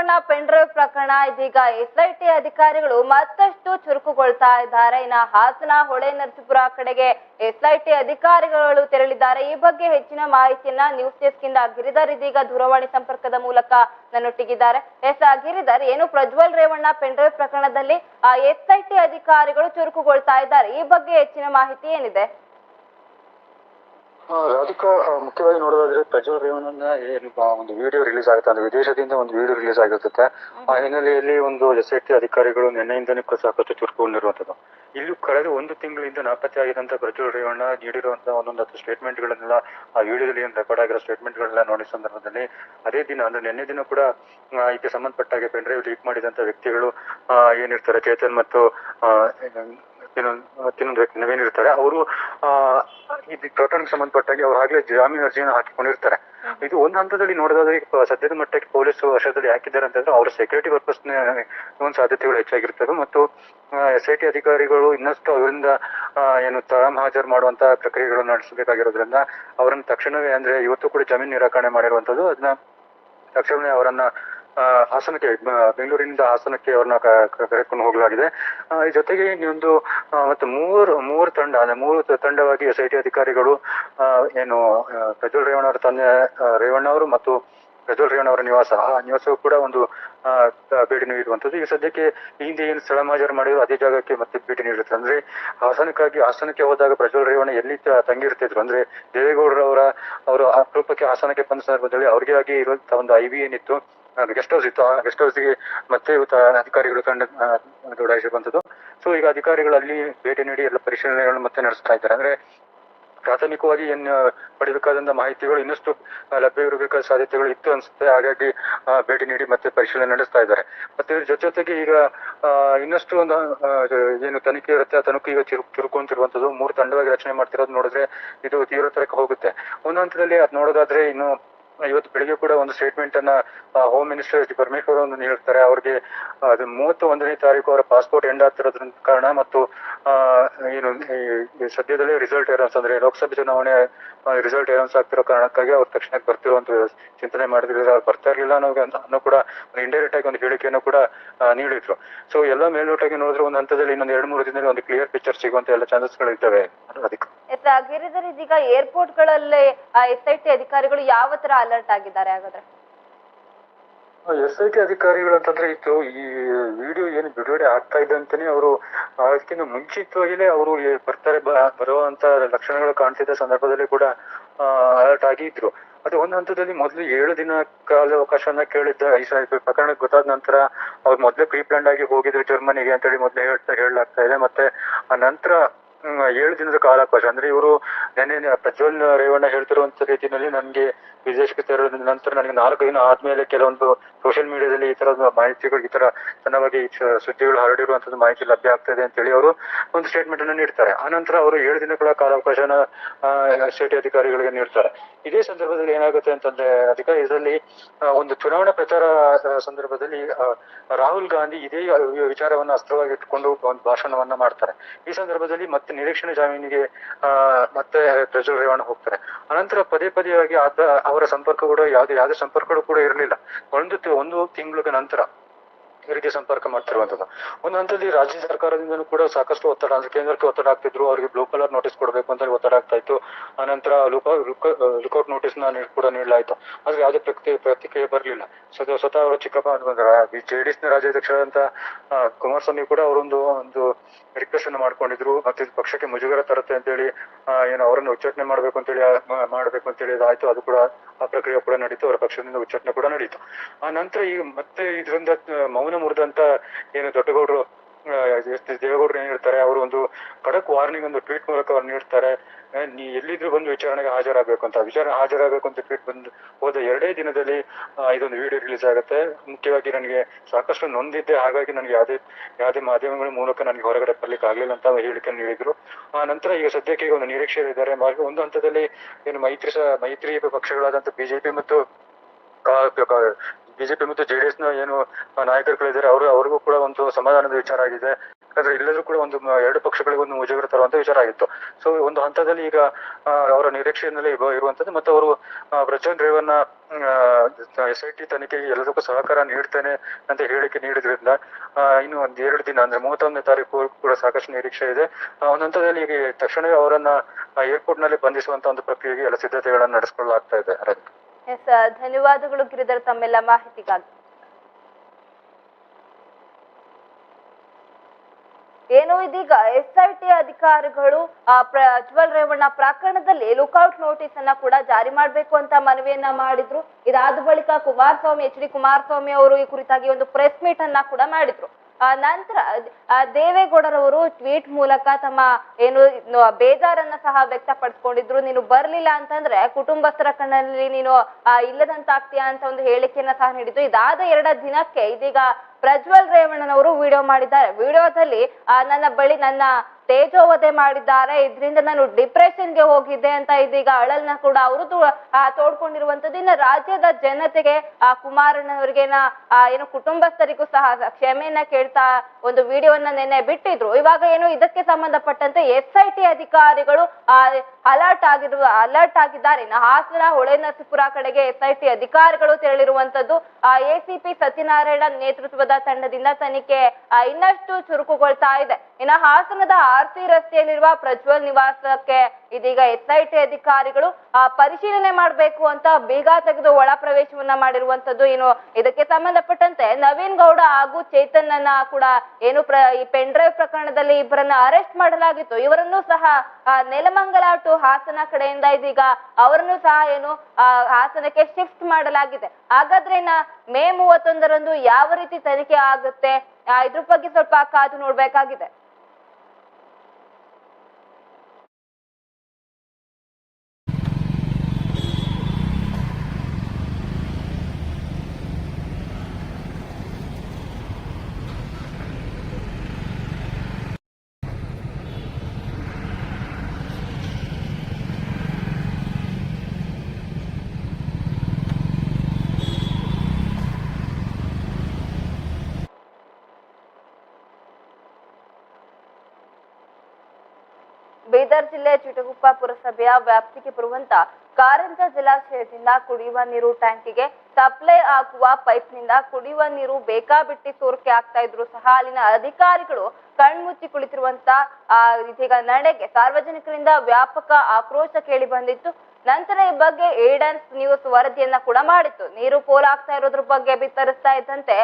Speaker 1: ಪ್ರಜ್ವಲ್ ಪೆಂಡ್ರೈವ್ ಪ್ರಕರಣ, ಇದೀಗ ಎಸ್ಐಟಿ ಅಧಿಕಾರಿಗಳು ಮತ್ತಷ್ಟು ಚುರುಕುಗೊಳ್ತಾ ಇದ್ದಾರೆ. ಇನ್ನ ಹಾಸನ ಹೊಳೆ ನರಸೀಪುರ ಕಡೆಗೆ ಎಸ್ಐಟಿ ಅಧಿಕಾರಿಗಳು ತೆರಳಿದ್ದಾರೆ. ಈ ಬಗ್ಗೆ ಹೆಚ್ಚಿನ ಮಾಹಿತಿಯನ್ನ ನ್ಯೂಸ್ ಡೆಸ್ಕ್ ಇಂದ ಗಿರಿಧರ್, ಇದೀಗ ದೂರವಾಣಿ ಸಂಪರ್ಕದ ಮೂಲಕ ನನ್ನೊಟ್ಟಿಗಿದ್ದಾರೆ. ಎಸ್ ಗಿರಿಧರ್, ಏನು ಪ್ರಜ್ವಲ್ ರೇವಣ್ಣ ಪೆಂಡ್ರೈವ್ ಪ್ರಕರಣದಲ್ಲಿ, ಆ, ಎಸ್ಐಟಿ ಅಧಿಕಾರಿಗಳು ಚುರುಕುಗೊಳ್ತಾ ಇದ್ದಾರೆ. ಈ ಬಗ್ಗೆ ಹೆಚ್ಚಿನ ಮಾಹಿತಿ ಏನಿದೆ?
Speaker 2: ರಾಧಿಕಾ ಮುಖ್ಯವಾಗಿ ನೋಡೋದಾದ್ರೆ ಪ್ರಜ್ವಲ್ ರೇವಣ್ಣ ಏನು ಒಂದು ವಿಡಿಯೋ ರಿಲೀಸ್ ಆಗುತ್ತೆ. ಅಂದ್ರೆ ವಿದೇಶದಿಂದ ಒಂದು ವಿಡಿಯೋ ರಿಲೀಸ್ ಆಗಿರುತ್ತೆ. ಆ ಹಿನ್ನೆಲೆಯಲ್ಲಿ ಒಂದು ಎಸ್ ಐ ಟಿ ಅಧಿಕಾರಿಗಳು ನಿನ್ನೆಯಿಂದನೇ ಸಾಕಷ್ಟು ಚುರುಕುಗೊಂಡಿರುವಂತದ್ದು ಇಲ್ಲಿ ಕಳೆದ ಒಂದು ತಿಂಗಳಿಂದ ನಾಪತ್ತೆ ಆಗಿದಂತ ಪ್ರಜ್ವಲ್ ರೇವಣ್ಣ ನೀಡಿರುವಂತಹ ಒಂದೊಂದು ಸ್ಟೇಟ್ಮೆಂಟ್ ಗಳನ್ನೆಲ್ಲ ಆ ವಿಡಿಯೋದಲ್ಲಿ ಏನು ರೆಕಾರ್ಡ್ ಆಗಿರೋ ಸ್ಟೇಟ್ಮೆಂಟ್ ಗಳನ್ನ ನೋಡಿದ ಸಂದರ್ಭದಲ್ಲಿ ಅದೇ ದಿನ ಅಂದ್ರೆ ನಿನ್ನೆ ದಿನ ಕೂಡ ಇದಕ್ಕೆ ಸಂಬಂಧಪಟ್ಟ ಹಾಗೆ ಪೆನ್ ಡ್ರೈವ್ ಲೀಕ್ ಮಾಡಿದಂತ ವ್ಯಕ್ತಿಗಳು ಏನಿರ್ತಾರೆ ಚೇತನ್ ಮತ್ತು ಇನ್ನೊಂದು ವ್ಯಕ್ತಿ ನವೀನ್ ಇರ್ತಾರೆ ಅವರು ಇದು ಪ್ರಕರಣಕ್ಕೆ ಸಂಬಂಧಪಟ್ಟಾಗಿ ಅವ್ರು ಆಗ್ಲೇ ಜಾಮೀನು ಅರ್ಜಿಯನ್ನು ಹಾಕಿಕೊಂಡಿರ್ತಾರೆ. ಇದು ಒಂದು ಹಂತದಲ್ಲಿ ನೋಡೋದಾದ್ರೆ ಸದ್ಯದ ಮಟ್ಟಕ್ಕೆ ಪೊಲೀಸ್ ವಶದಲ್ಲಿ ಹಾಕಿದ್ದಾರೆ ಅಂತಂದ್ರೆ ಅವ್ರ ಸೆಕ್ಯೂರಿಟಿ ಪರ್ಪಸ್ ಒಂದು ಸಾಧ್ಯತೆಗಳು ಹೆಚ್ಚಾಗಿರ್ತವೆ. ಮತ್ತು ಎಸ್ ಐ ಟಿ ಅಧಿಕಾರಿಗಳು ಇನ್ನಷ್ಟು ಅವರಿಂದ ಏನು ತರಾಮ್ ಹಾಜರು ಮಾಡುವಂತ ಪ್ರಕ್ರಿಯೆಗಳನ್ನು ನಡೆಸಬೇಕಾಗಿರೋದ್ರಿಂದ ಅವರನ್ನ ತಕ್ಷಣವೇ ಅಂದ್ರೆ ಇವತ್ತು ಕೂಡ ಜಮೀನು ನಿರಾಕರಣೆ ಮಾಡಿರುವಂತದ್ದು ಅದನ್ನ ತಕ್ಷಣವೇ ಅವರನ್ನ ಹಾಸನಕ್ಕೆ ಬೆಂಗಳೂರಿನಿಂದ ಹಾಸನಕ್ಕೆ ಅವ್ರನ್ನ ಕರೆದುಕೊಂಡು ಹೋಗಲಾಗಿದೆ. ಈ ಜೊತೆಗೆ ಇನ್ನೊಂದು ಮತ್ತೆ ಮೂರು ಮೂರು ತಂಡ, ಅಂದ್ರೆ ಮೂರು ತಂಡವಾಗಿ ಎಸ್ ಐ ಟಿ ಅಧಿಕಾರಿಗಳು ಏನು ಪ್ರಜ್ವಲ್ ರೇವಣ್ಣ ಅವರ ತಂದೆ ರೇವಣ್ಣ ಅವರು ಮತ್ತು ಪ್ರಜ್ವಲ್ ರೇವಣ್ಣ ಅವರ ನಿವಾಸ, ಆ ನಿವಾಸವೂ ಕೂಡ ಒಂದು ಭೇಟಿ ನೀಡುವಂಥದ್ದು ಈಗ ಸದ್ಯಕ್ಕೆ ಹಿಂದೆ ಏನು ಸ್ಥಳ ಮಾಜರು ಮಾಡಿದ್ರು, ಅದೇ ಜಾಗಕ್ಕೆ ಮತ್ತೆ ಭೇಟಿ ನೀಡುತ್ತೆ ಅಂದ್ರೆ ಹಾಸನಕ್ಕಾಗಿ, ಹಾಸನಕ್ಕೆ ಹೋದಾಗ ಪ್ರಜ್ವಲ್ ರೇವಣ್ಣ ಎಲ್ಲಿ ತಂಗಿರ್ತಿದ್ರು? ಅಂದ್ರೆ ದೇವೇಗೌಡರವರ, ಅವರು ಅಪರೂಪಕ್ಕೆ ಹಾಸನಕ್ಕೆ ಬಂದ ಸಂದರ್ಭದಲ್ಲಿ ಅವ್ರಿಗೆ ಆಗಿ ಇರುವಂತಹ ಒಂದು ಐ ವಿ ಏನಿತ್ತು ಗೆಸ್ಟ್ ಹೌಸ್ ಇತ್ತು. ಆ ಗೆಸ್ಟ್ ಹೌಸ್ಗೆ ಮತ್ತೆ ಅಧಿಕಾರಿಗಳು ತಂಡ ಆ, ಬಂದದ್ದು ಸೊ ಈಗ ಅಧಿಕಾರಿಗಳು ಅಲ್ಲಿ ಭೇಟಿ ನೀಡಿ ಎಲ್ಲ ಪರಿಶೀಲನೆಗಳನ್ನು ಮತ್ತೆ ನಡೆಸ್ತಾ ಇದ್ದಾರೆ. ಅಂದ್ರೆ ಪ್ರಾಥಮಿಕವಾಗಿ ಏನ್ ಪಡಿಬೇಕಾದಂತ ಮಾಹಿತಿಗಳು ಇನ್ನಷ್ಟು ಲಭ್ಯವಿರಬೇಕಾದ ಸಾಧ್ಯತೆಗಳು ಇತ್ತು ಅನ್ಸುತ್ತೆ. ಹಾಗಾಗಿ ಭೇಟಿ ನೀಡಿ ಮತ್ತೆ ಪರಿಶೀಲನೆ ನಡೆಸ್ತಾ ಇದ್ದಾರೆ. ಮತ್ತೆ ಇದ್ರ ಜೊತೆ ಜೊತೆಗೆ ಈಗ ಇನ್ನಷ್ಟು ಒಂದು ಏನು ತನಿಖೆ ಇರುತ್ತೆ ಆ ತನಿಖೆ ಈಗ ಚುರು ಚುರುಕೊಂತಿರುವಂತದ್ದು ಮೂರು ತಂಡವಾಗಿ ರಚನೆ ಮಾಡ್ತಿರೋದು ನೋಡಿದ್ರೆ ಇದು ತೀವ್ರತರಕ್ಕೆ ಹೋಗುತ್ತೆ. ಒಂದು ಹಂತದಲ್ಲಿ ಅದ್ ನೋಡೋದಾದ್ರೆ ಇನ್ನು ಇವತ್ತು ಬೆಳಿಗ್ಗೆ ಕೂಡ ಒಂದು ಸ್ಟೇಟ್ಮೆಂಟ್ ಅನ್ನ ಹೋಮ್ ಮಿನಿಸ್ಟರ್ ಜಿ. ಪರಮೇಶ್ವರ್ ಒಂದು ನೀಡ್ತಾರೆ ಅವ್ರಿಗೆ ಅದು ಮೂವತ್ತ ಒಂದನೇ ತಾರೀಕು ಅವರ ಪಾಸ್ಪೋರ್ಟ್ ಎಂಡ್ ಆಗ್ತಿರೋದ್ರ ಕಾರಣ ಮತ್ತು ಏನು ಸದ್ಯದಲ್ಲೇ ರಿಸಲ್ಟ್ ಅನೌನ್ಸ್ ಅಂದ್ರೆ ಲೋಕಸಭೆ ಚುನಾವಣೆ ರಿಸಲ್ಟ್ ಅನೌನ್ಸ್ ಆಗ್ತಿರೋ ಕಾರಣಕ್ಕಾಗಿ ಅವ್ರು ತಕ್ಷಣಕ್ಕೆ ಬರ್ತಿರುವಂತ ಚಿಂತನೆ ಮಾಡಿದ್ರೆ. ಅವ್ರು ಬರ್ತಾ ಇರಲಿಲ್ಲ ಅನ್ನೋ ಅನ್ನೋ ಕೂಡ ಇಂಡೈರೆಕ್ಟ್ ಆಗಿ ಒಂದು ಹೇಳಿಕೆಯನ್ನು ಕೂಡ ನೀಡಿದ್ರು. ಸೊ ಎಲ್ಲ ಮೇಲ್ನೋಟಾಗಿ ನೋಡಿದ್ರೆ ಒಂದು ಹಂತದಲ್ಲಿ ಇನ್ನೊಂದು ಎರಡು, ಮೂರು ದಿನದಲ್ಲಿ ಒಂದು ಕ್ಲಿಯರ್ ಪಿಕ್ಚರ್ ಸಿಗುವಂತ ಎಲ್ಲ ಚಾನ್ಸಸ್ಗಳು ಇದ್ದಾವೆ ಅದಕ್ಕೆ
Speaker 1: ಏರ್ಪೋರ್ಟ್ಗಳಲ್ಲಿ ಎಸ್ ಐ ಟಿ ಅಧಿಕಾರಿಗಳು ಯಾವ ತರ ಅಲರ್ಟ್ ಆಗಿದ್ದಾರೆ ಹಾಗಾದ್ರೆ.
Speaker 2: ಎಸ್ ಐ ಟಿ ಅಧಿಕಾರಿಗಳು ಅಂತಂದ್ರೆ ಇತ್ತು ಈ ವಿಡಿಯೋ ಏನು ಬಿಡುಗಡೆ ಆಗ್ತಾ ಇದೆ ಅಂತಾನೆ ಅವರು ಅದಕ್ಕಿಂತ ಮುಂಚಿತವಾಗಿಲೇ ಅವರು ಬರ್ತಾರೆ ಬರುವಂತ ಲಕ್ಷಣಗಳು ಕಾಣ್ತಿದ್ದ ಸಂದರ್ಭದಲ್ಲಿ ಕೂಡ ಅಲರ್ಟ್ ಆಗಿದ್ರು. ಅದು ಒಂದು ಹಂತದಲ್ಲಿ ಮೊದಲು ಏಳು ದಿನ ಕಾಲ ಅವಕಾಶವನ್ನ ಕೇಳಿದ್ದ ಈ ಪ್ರಕರಣಕ್ಕೆ ಗೊತ್ತಾದ ನಂತರ ಅವ್ರು ಮೊದಲೇ ಪ್ರೀಪ್ಲಾಂಡ್ ಆಗಿ ಹೋಗಿದ್ರು ಜರ್ಮನಿಗೆ ಅಂತೇಳಿ ಮೊದಲೇ ಹೇಳ್ತಾ, ಹೇಳಲಾಗ್ತಾ ಇದೆ. ಮತ್ತೆ ಆ ನಂತರ ಏಳು ದಿನದ ಕಾಲಾವಕಾಶ. ಅಂದ್ರೆ ಇವರು ನೆನ್ನೆ ಪ್ರಜ್ವಲ್ ರೇವಣ್ಣ ಹೇಳ್ತಿರುವಂತ ರೀತಿಯಲ್ಲಿ ನನಗೆ ವಿದೇಶಕ್ಕೆ ತೆರಳಿದ ನಂತರ ನನಗೆ ನಾಲ್ಕು ದಿನ ಆದ್ಮೇಲೆ ಕೆಲವೊಂದು ಸೋಷಿಯಲ್ ಮೀಡಿಯಾದಲ್ಲಿ ಈ ತರದ ಮಾಹಿತಿಗಳು, ಈ ತರ ಚ- ಸುದ್ದಿಗಳು ಹರಡಿರುವಂತದ್ದು ಮಾಹಿತಿ ಲಭ್ಯ ಆಗ್ತದೆ ಅಂತ ಹೇಳಿ ಅವರು ಒಂದು ಸ್ಟೇಟ್ಮೆಂಟ್ ಅನ್ನು ನೀಡ್ತಾರೆ. ಆನಂತರ ಅವರು ಏಳು ದಿನಗಳ ಕಾಲಾವಕಾಶನ ಸ್ಟೇಟ್ ಅಧಿಕಾರಿಗಳಿಗೆ ನೀಡ್ತಾರೆ. ಇದೇ ಸಂದರ್ಭದಲ್ಲಿ ಏನಾಗುತ್ತೆ ಅಂತಂದ್ರೆ ಅದಕ್ಕೆ ಇದರಲ್ಲಿ ಒಂದು ಚುನಾವಣಾ ಪ್ರಚಾರ ಸಂದರ್ಭದಲ್ಲಿ ರಾಹುಲ್ ಗಾಂಧಿ ಇದೇ ವಿಚಾರವನ್ನ ಅಸ್ತ್ರವಾಗಿ ಇಟ್ಕೊಂಡು ಒಂದು ಭಾಷಣವನ್ನ ಮಾಡ್ತಾರೆ. ಈ ಸಂದರ್ಭದಲ್ಲಿ ಮತ್ತೆ ನಿರೀಕ್ಷಣೆ ಜಾಮೀನಿಗೆ ಮತ್ತೆ ಪ್ರಜ್ವಲ್ ರೇವಣ್ಣ ಹೋಗ್ತಾರೆ. ಅನಂತರ ಪದೇ ಪದೇಯಾಗಿ ಆತ ಅವರ ಸಂಪರ್ಕ ಕೂಡ, ಯಾವುದೇ ಯಾವುದೇ ಸಂಪರ್ಕಗಳು ಕೂಡ ಇರಲಿಲ್ಲ. ಒಂದು ಒಂದು ತಿಂಗಳ ನಂತರ ಈ ರೀತಿ ಸಂಪರ್ಕ ಮಾಡ್ತಿರುವಂತದ್ದು ಒಂದು ಹಂತದಲ್ಲಿ ರಾಜ್ಯ ಸರ್ಕಾರದಿಂದನೂ ಕೂಡ ಸಾಕಷ್ಟು ಒತ್ತಡ, ಅಂದ್ರೆ ಕೇಂದ್ರಕ್ಕೆ ಒತ್ತಡ ಆಗ್ತಿದ್ರು, ಅವರಿಗೆ ಬ್ಲೂ ಕಲರ್ ನೋಟಿಸ್ ಕೊಡಬೇಕು ಅಂತ ಒತ್ತಡ ಆಗ್ತಾ ಇತ್ತು ಆನಂತರ ಲುಕೌಟ್ ನೋಟಿಸ್ನ ಕೂಡ ನೀಡಲಾಯಿತು. ಆದ್ರೆ ಯಾವುದೇ ಪ್ರತಿ ಪ್ರತಿಕ್ರಿಯೆ ಬರಲಿಲ್ಲ. ಸ್ವತಃ ಅವರು ಚಿಕ್ಕಪ್ಪ ಜೆಡಿಎಸ್ನ ರಾಜ್ಯಾಧ್ಯಕ್ಷರಾದಂತ ಕುಮಾರಸ್ವಾಮಿ ಕೂಡ ಅವರೊಂದು, ಒಂದು ರಿಕ್ವೆಸ್ಟ್ ಅನ್ನು ಮಾಡ್ಕೊಂಡಿದ್ರು. ಮತ್ತೆ ಪಕ್ಷಕ್ಕೆ ಮುಜುಗರ ತರುತ್ತೆ ಅಂತೇಳಿ ಹೇಳಿ ಏನು ಅವರನ್ನು ಉಚ್ಚಾಟನೆ ಮಾಡ್ಬೇಕು ಅಂತೇಳಿ ಮಾಡ್ಬೇಕು ಅಂತೇಳಿ ಆಯ್ತು ಅದು ಕೂಡ ಪ್ರಕ್ರಿಯೆ ಕೂಡ ನಡೀತು, ಅವರ ಪಕ್ಷದಿಂದ ಉಚ್ಚಾಟನೆ ಕೂಡ ನಡೀತು. ಆ ನಂತರ ಈ ಮತ್ತೆ ಇದರಿಂದ ಮೌನ ಮುರಿದಂತ ಏನು ದೊಡ್ಡಗೌಡರು ದೇವೇಗೌಡರು ಏನ್ ಹೇಳ್ತಾರೆ, ಅವರು ಒಂದು ಖಡಕ್ ವಾರ್ನಿಂಗ್ ಒಂದು ಟ್ವೀಟ್ ಮೂಲಕ ಅವ್ರು ನೀಡ್ತಾರೆ. ನೀ ಎಲ್ಲಿದ್ರು ಬಂದು ವಿಚಾರಣೆಗೆ ಹಾಜರಾಗಬೇಕು ಅಂತ. ವಿಚಾರಣೆ ಹಾಜರಾಗಬೇಕು ಅಂತ ಟ್ವೀಟ್ ಬಂದು ಹೋದ ಎರಡೇ ದಿನದಲ್ಲಿ ಇದೊಂದು ವಿಡಿಯೋ ರಿಲೀಸ್ ಆಗುತ್ತೆ. ಮುಖ್ಯವಾಗಿ ನನಗೆ ಸಾಕಷ್ಟು ನೊಂದಿದ್ದೆ. ಹಾಗಾಗಿ ನನಗೆ ಯಾವುದೇ ಯಾವುದೇ ಮಾಧ್ಯಮಗಳ ಮೂಲಕ ನನಗೆ ಹೊರಗಡೆ ಬರ್ಲಿಕ್ಕೆ ಆಗಲಿಲ್ಲ ಅಂತ ಹೇಳಿಕೆ ನೀಡಿದ್ರು. ಆ, ನಂತರ ಈಗ ಸದ್ಯಕ್ಕೆ ಈಗ ಒಂದು ನಿರೀಕ್ಷೆ ಇದ್ದಾರೆ. ಒಂದು ಹಂತದಲ್ಲಿ ಏನು ಮೈತ್ರಿ ಮೈತ್ರಿ ಪಕ್ಷಗಳಾದಂತ ಬಿಜೆಪಿ ಮತ್ತು ಬಿಜೆಪಿ ಮತ್ತು ಜೆಡಿಎಸ್ನ ಏನು ನಾಯಕರುಗಳಿದ್ದಾರೆ, ಅವರು ಅವ್ರಿಗೂ ಕೂಡ ಒಂದು ಸಮಾಧಾನದ ವಿಚಾರ ಆಗಿದೆ. ಯಾಕಂದ್ರೆ ಎಲ್ಲರೂ ಕೂಡ ಒಂದು ಎರಡು ಪಕ್ಷಗಳಿಗೆ ಒಂದು ಮುಜುಗರ ತರುವಂತ ವಿಚಾರ ಆಗಿತ್ತು. ಸೊ ಒಂದು ಹಂತದಲ್ಲಿ ಈಗ ಅವರ ನಿರೀಕ್ಷೆಯಲ್ಲಿ ಇರುವ- ಇರುವಂತದ್ದು ಮತ್ತು ಅವರು Prajwal Revanna S I T ತನಿಖೆಗೆ ಎಲ್ಲದಕ್ಕೂ ಸಹಕಾರ ನೀಡ್ತೇನೆ ಅಂತ ಹೇಳಿಕೆ ನೀಡಿದ್ರಿಂದ ಇನ್ನು ಒಂದ್ ಎರಡು ದಿನ, ಅಂದ್ರೆ ಮೂವತ್ತೊಂದನೇ ತಾರೀಕು ಕೂಡ ಸಾಕಷ್ಟು ನಿರೀಕ್ಷೆ ಇದೆ. ಒಂದ್ ಹಂತದಲ್ಲಿ ಈಗ ತಕ್ಷಣವೇ ಅವರನ್ನ ಏರ್ಪೋರ್ಟ್ನಲ್ಲಿ ಬಂಧಿಸುವಂತ ಒಂದು ಪ್ರಕ್ರಿಯೆಗೆ ಎಲ್ಲ ಸಿದ್ಧತೆಗಳನ್ನ ನಡೆಸಿಕೊಳ್ಳಲಾಗ್ತಾ ಇದೆ.
Speaker 1: ಎಸ್ ಧನ್ಯವಾದಗಳು ಗಿರಿಧರ್ ತಮ್ಮೆಲ್ಲ ಮಾಹಿತಿಗಾಗಿ. ಏನು ಇದೀಗ ಎಸ್ ಐ ಟಿ ಅಧಿಕಾರಿಗಳು ಆ, ಪ್ರಜ್ವಲ್ ರೇವಣ್ಣ ಪ್ರಕರಣದಲ್ಲಿ ಲುಕೌಟ್ ನೋಟಿಸ್ ಅನ್ನ ಕೂಡ ಜಾರಿ ಮಾಡಬೇಕು ಅಂತ ಮನವಿಯನ್ನ ಮಾಡಿದ್ರು. ಇದಾದ ಬಳಿಕ ಕುಮಾರಸ್ವಾಮಿ ಎಚ್ ಡಿ ಕುಮಾರಸ್ವಾಮಿ ಅವರು ಈ ಕುರಿತಾಗಿ ಒಂದು ಪ್ರೆಸ್ ಮೀಟ್ ಅನ್ನ ಕೂಡ ಮಾಡಿದ್ರು. ನಂತರ ದೇವೇಗೌಡರವರು ಟ್ವೀಟ್ ಮೂಲಕ ತಮ್ಮ ಏನು ಬೇಜಾರನ್ನ ಸಹ ವ್ಯಕ್ತಪಡಿಸ್ಕೊಂಡಿದ್ರು. ನೀನು ಬರ್ಲಿಲ್ಲ ಅಂತಂದ್ರೆ ಕುಟುಂಬಸ್ಥರ ಕಣ್ಣಲ್ಲಿ ನೀನು ಇಲ್ಲದಂತಾಗ್ತೀಯಾ ಅಂತ ಒಂದು ಹೇಳಿಕೆಯನ್ನ ಸಹ ನೀಡಿದ್ರು ಇದಾದ ಎರಡ ದಿನಕ್ಕೆ ಇದೀಗ ಪ್ರಜ್ವಲ್ ರೇವಣ್ಣನವರು ವಿಡಿಯೋ ಮಾಡಿದ್ದಾರೆ. ವಿಡಿಯೋದಲ್ಲಿ ನನ್ನ ಬಳಿ ನನ್ನ ತೇಜೋವಧೆ ಮಾಡಿದ್ದಾರೆ. ಇದರಿಂದ ನಾನು ಡಿಪ್ರೆಷನ್ಗೆ ಹೋಗಿದ್ದೆ ಅಂತ ಇದೀಗ ಅಳಲ್ನ ಕೂಡ ಅವರು ತೋಡ್ಕೊಂಡಿರುವಂತದ್ದು ಇನ್ನು ರಾಜ್ಯದ ಜನತೆಗೆ, ಆ ಕುಮಾರಣ್ಣವರಿಗೆ ನಾ- ಏನು ಕುಟುಂಬಸ್ಥರಿಗೂ ಸಹ ಕ್ಷಮೆಯನ್ನ ಕೇಳ್ತಾ ಒಂದು ವಿಡಿಯೋವನ್ನ ನಿನ್ನೆ ಬಿಟ್ಟಿದ್ರು. ಇವಾಗ ಏನು ಇದಕ್ಕೆ ಸಂಬಂಧಪಟ್ಟಂತೆ ಎಸ್ ಐ ಟಿ ಅಧಿಕಾರಿಗಳು ಅಲರ್ಟ್ ಆಗಿರುವ, ಅಲರ್ಟ್ ಆಗಿದ್ದಾರೆ. ಇನ್ನು ಹಾಸನ ಹೊಳೆನರಸೀಪುರ ಕಡೆಗೆ ಎಸ್ ಐ ಟಿ ಅಧಿಕಾರಿಗಳು ತೆರಳಿರುವಂತದ್ದು ಆ ಎಸಿಪಿ ಸತ್ಯನಾರಾಯಣ ನೇತೃತ್ವದ ತಂಡದಿಂದ ತನಿಖೆ ಇನ್ನಷ್ಟು ಚುರುಕುಗೊಳ್ತಾ ಇದೆ. ಇನ್ನು ಹಾಸನದ ಆರ್ ಸಿ ರಸ್ತೆಯಲ್ಲಿರುವ ಪ್ರಜ್ವಲ್ ನಿವಾಸಕ್ಕೆ ಇದೀಗ ಎಸ್ ಐ ಟಿ ಅಧಿಕಾರಿಗಳು ಪರಿಶೀಲನೆ ಮಾಡಬೇಕು ಅಂತ ಬೀಗ ತೆಗೆದು ಒಳ ಪ್ರವೇಶವನ್ನ ಮಾಡಿರುವಂತದ್ದು ಏನು ಇದಕ್ಕೆ ಸಂಬಂಧಪಟ್ಟಂತೆ ನವೀನ್ ಗೌಡ ಹಾಗೂ ಚೇತನ್ ಕೂಡ ಏನು ಈ ಪೆನ್ ಡ್ರೈವ್ ಪ್ರಕರಣದಲ್ಲಿ ಇಬ್ಬರನ್ನ ಅರೆಸ್ಟ್ ಮಾಡಲಾಗಿತ್ತು. ಇವರನ್ನು ಸಹ ನೆಲಮಂಗಲ ಟು ಹಾಸನ ಕಡೆಯಿಂದ ಇದೀಗ ಅವರನ್ನು ಸಹ ಏನು ಹಾಸನಕ್ಕೆ ಶಿಫ್ಟ್ ಮಾಡಲಾಗಿದೆ. ಹಾಗಾದ್ರೆ ಮೇ ಮೂವತ್ತೊಂದರಂದು ಯಾವ ರೀತಿ ತನಿಖೆ ಆಗುತ್ತೆ? ಇದ್ರ ಬಗ್ಗೆ ಸ್ವಲ್ಪ ಕಾದು ನೋಡ್ಬೇಕಾಗಿದೆ. ಬೀದರ್ ಜಿಲ್ಲೆ ಚಿಟಗುಪ್ಪ ಪುರಸಭೆಯ ವ್ಯಾಪ್ತಿಗೆ ಬರುವಂತ ಕಾರಂಜ ಜಲಾಶಯದಿಂದ ಕುಡಿಯುವ ನೀರು ಟ್ಯಾಂಕಿಗೆ ಸಪ್ಲೈ ಆಗುವ ಪೈಪ್ನಿಂದ ಕುಡಿಯುವ ನೀರು ಬೇಕಾಬಿಟ್ಟಿ ಸೋರಿಕೆ ಆಗ್ತಾ ಇದ್ರು ಸಹ ಅಲ್ಲಿನ ಅಧಿಕಾರಿಗಳು ಕಣ್ಮುಚ್ಚಿ ಕುಳಿತಿರುವಂತ, ಆ, ಇದೀಗ ನಡೆಗೆ ಸಾರ್ವಜನಿಕರಿಂದ ವ್ಯಾಪಕ ಆಕ್ರೋಶ ಕೇಳಿ ಬಂದಿತ್ತು. ನಂತರ ಈ ಬಗ್ಗೆ ಏಡನ್ಸ್ ನ್ಯೂಸ್ ವರದಿಯನ್ನ ಕೂಡ ಮಾಡಿತ್ತು. ನೀರು ಪೋಲಾಗ್ತಾ ಇರೋದ್ರ ಬಗ್ಗೆ ಬಿತ್ತರಿಸ್ತಾ ಇದ್ದಂತೆ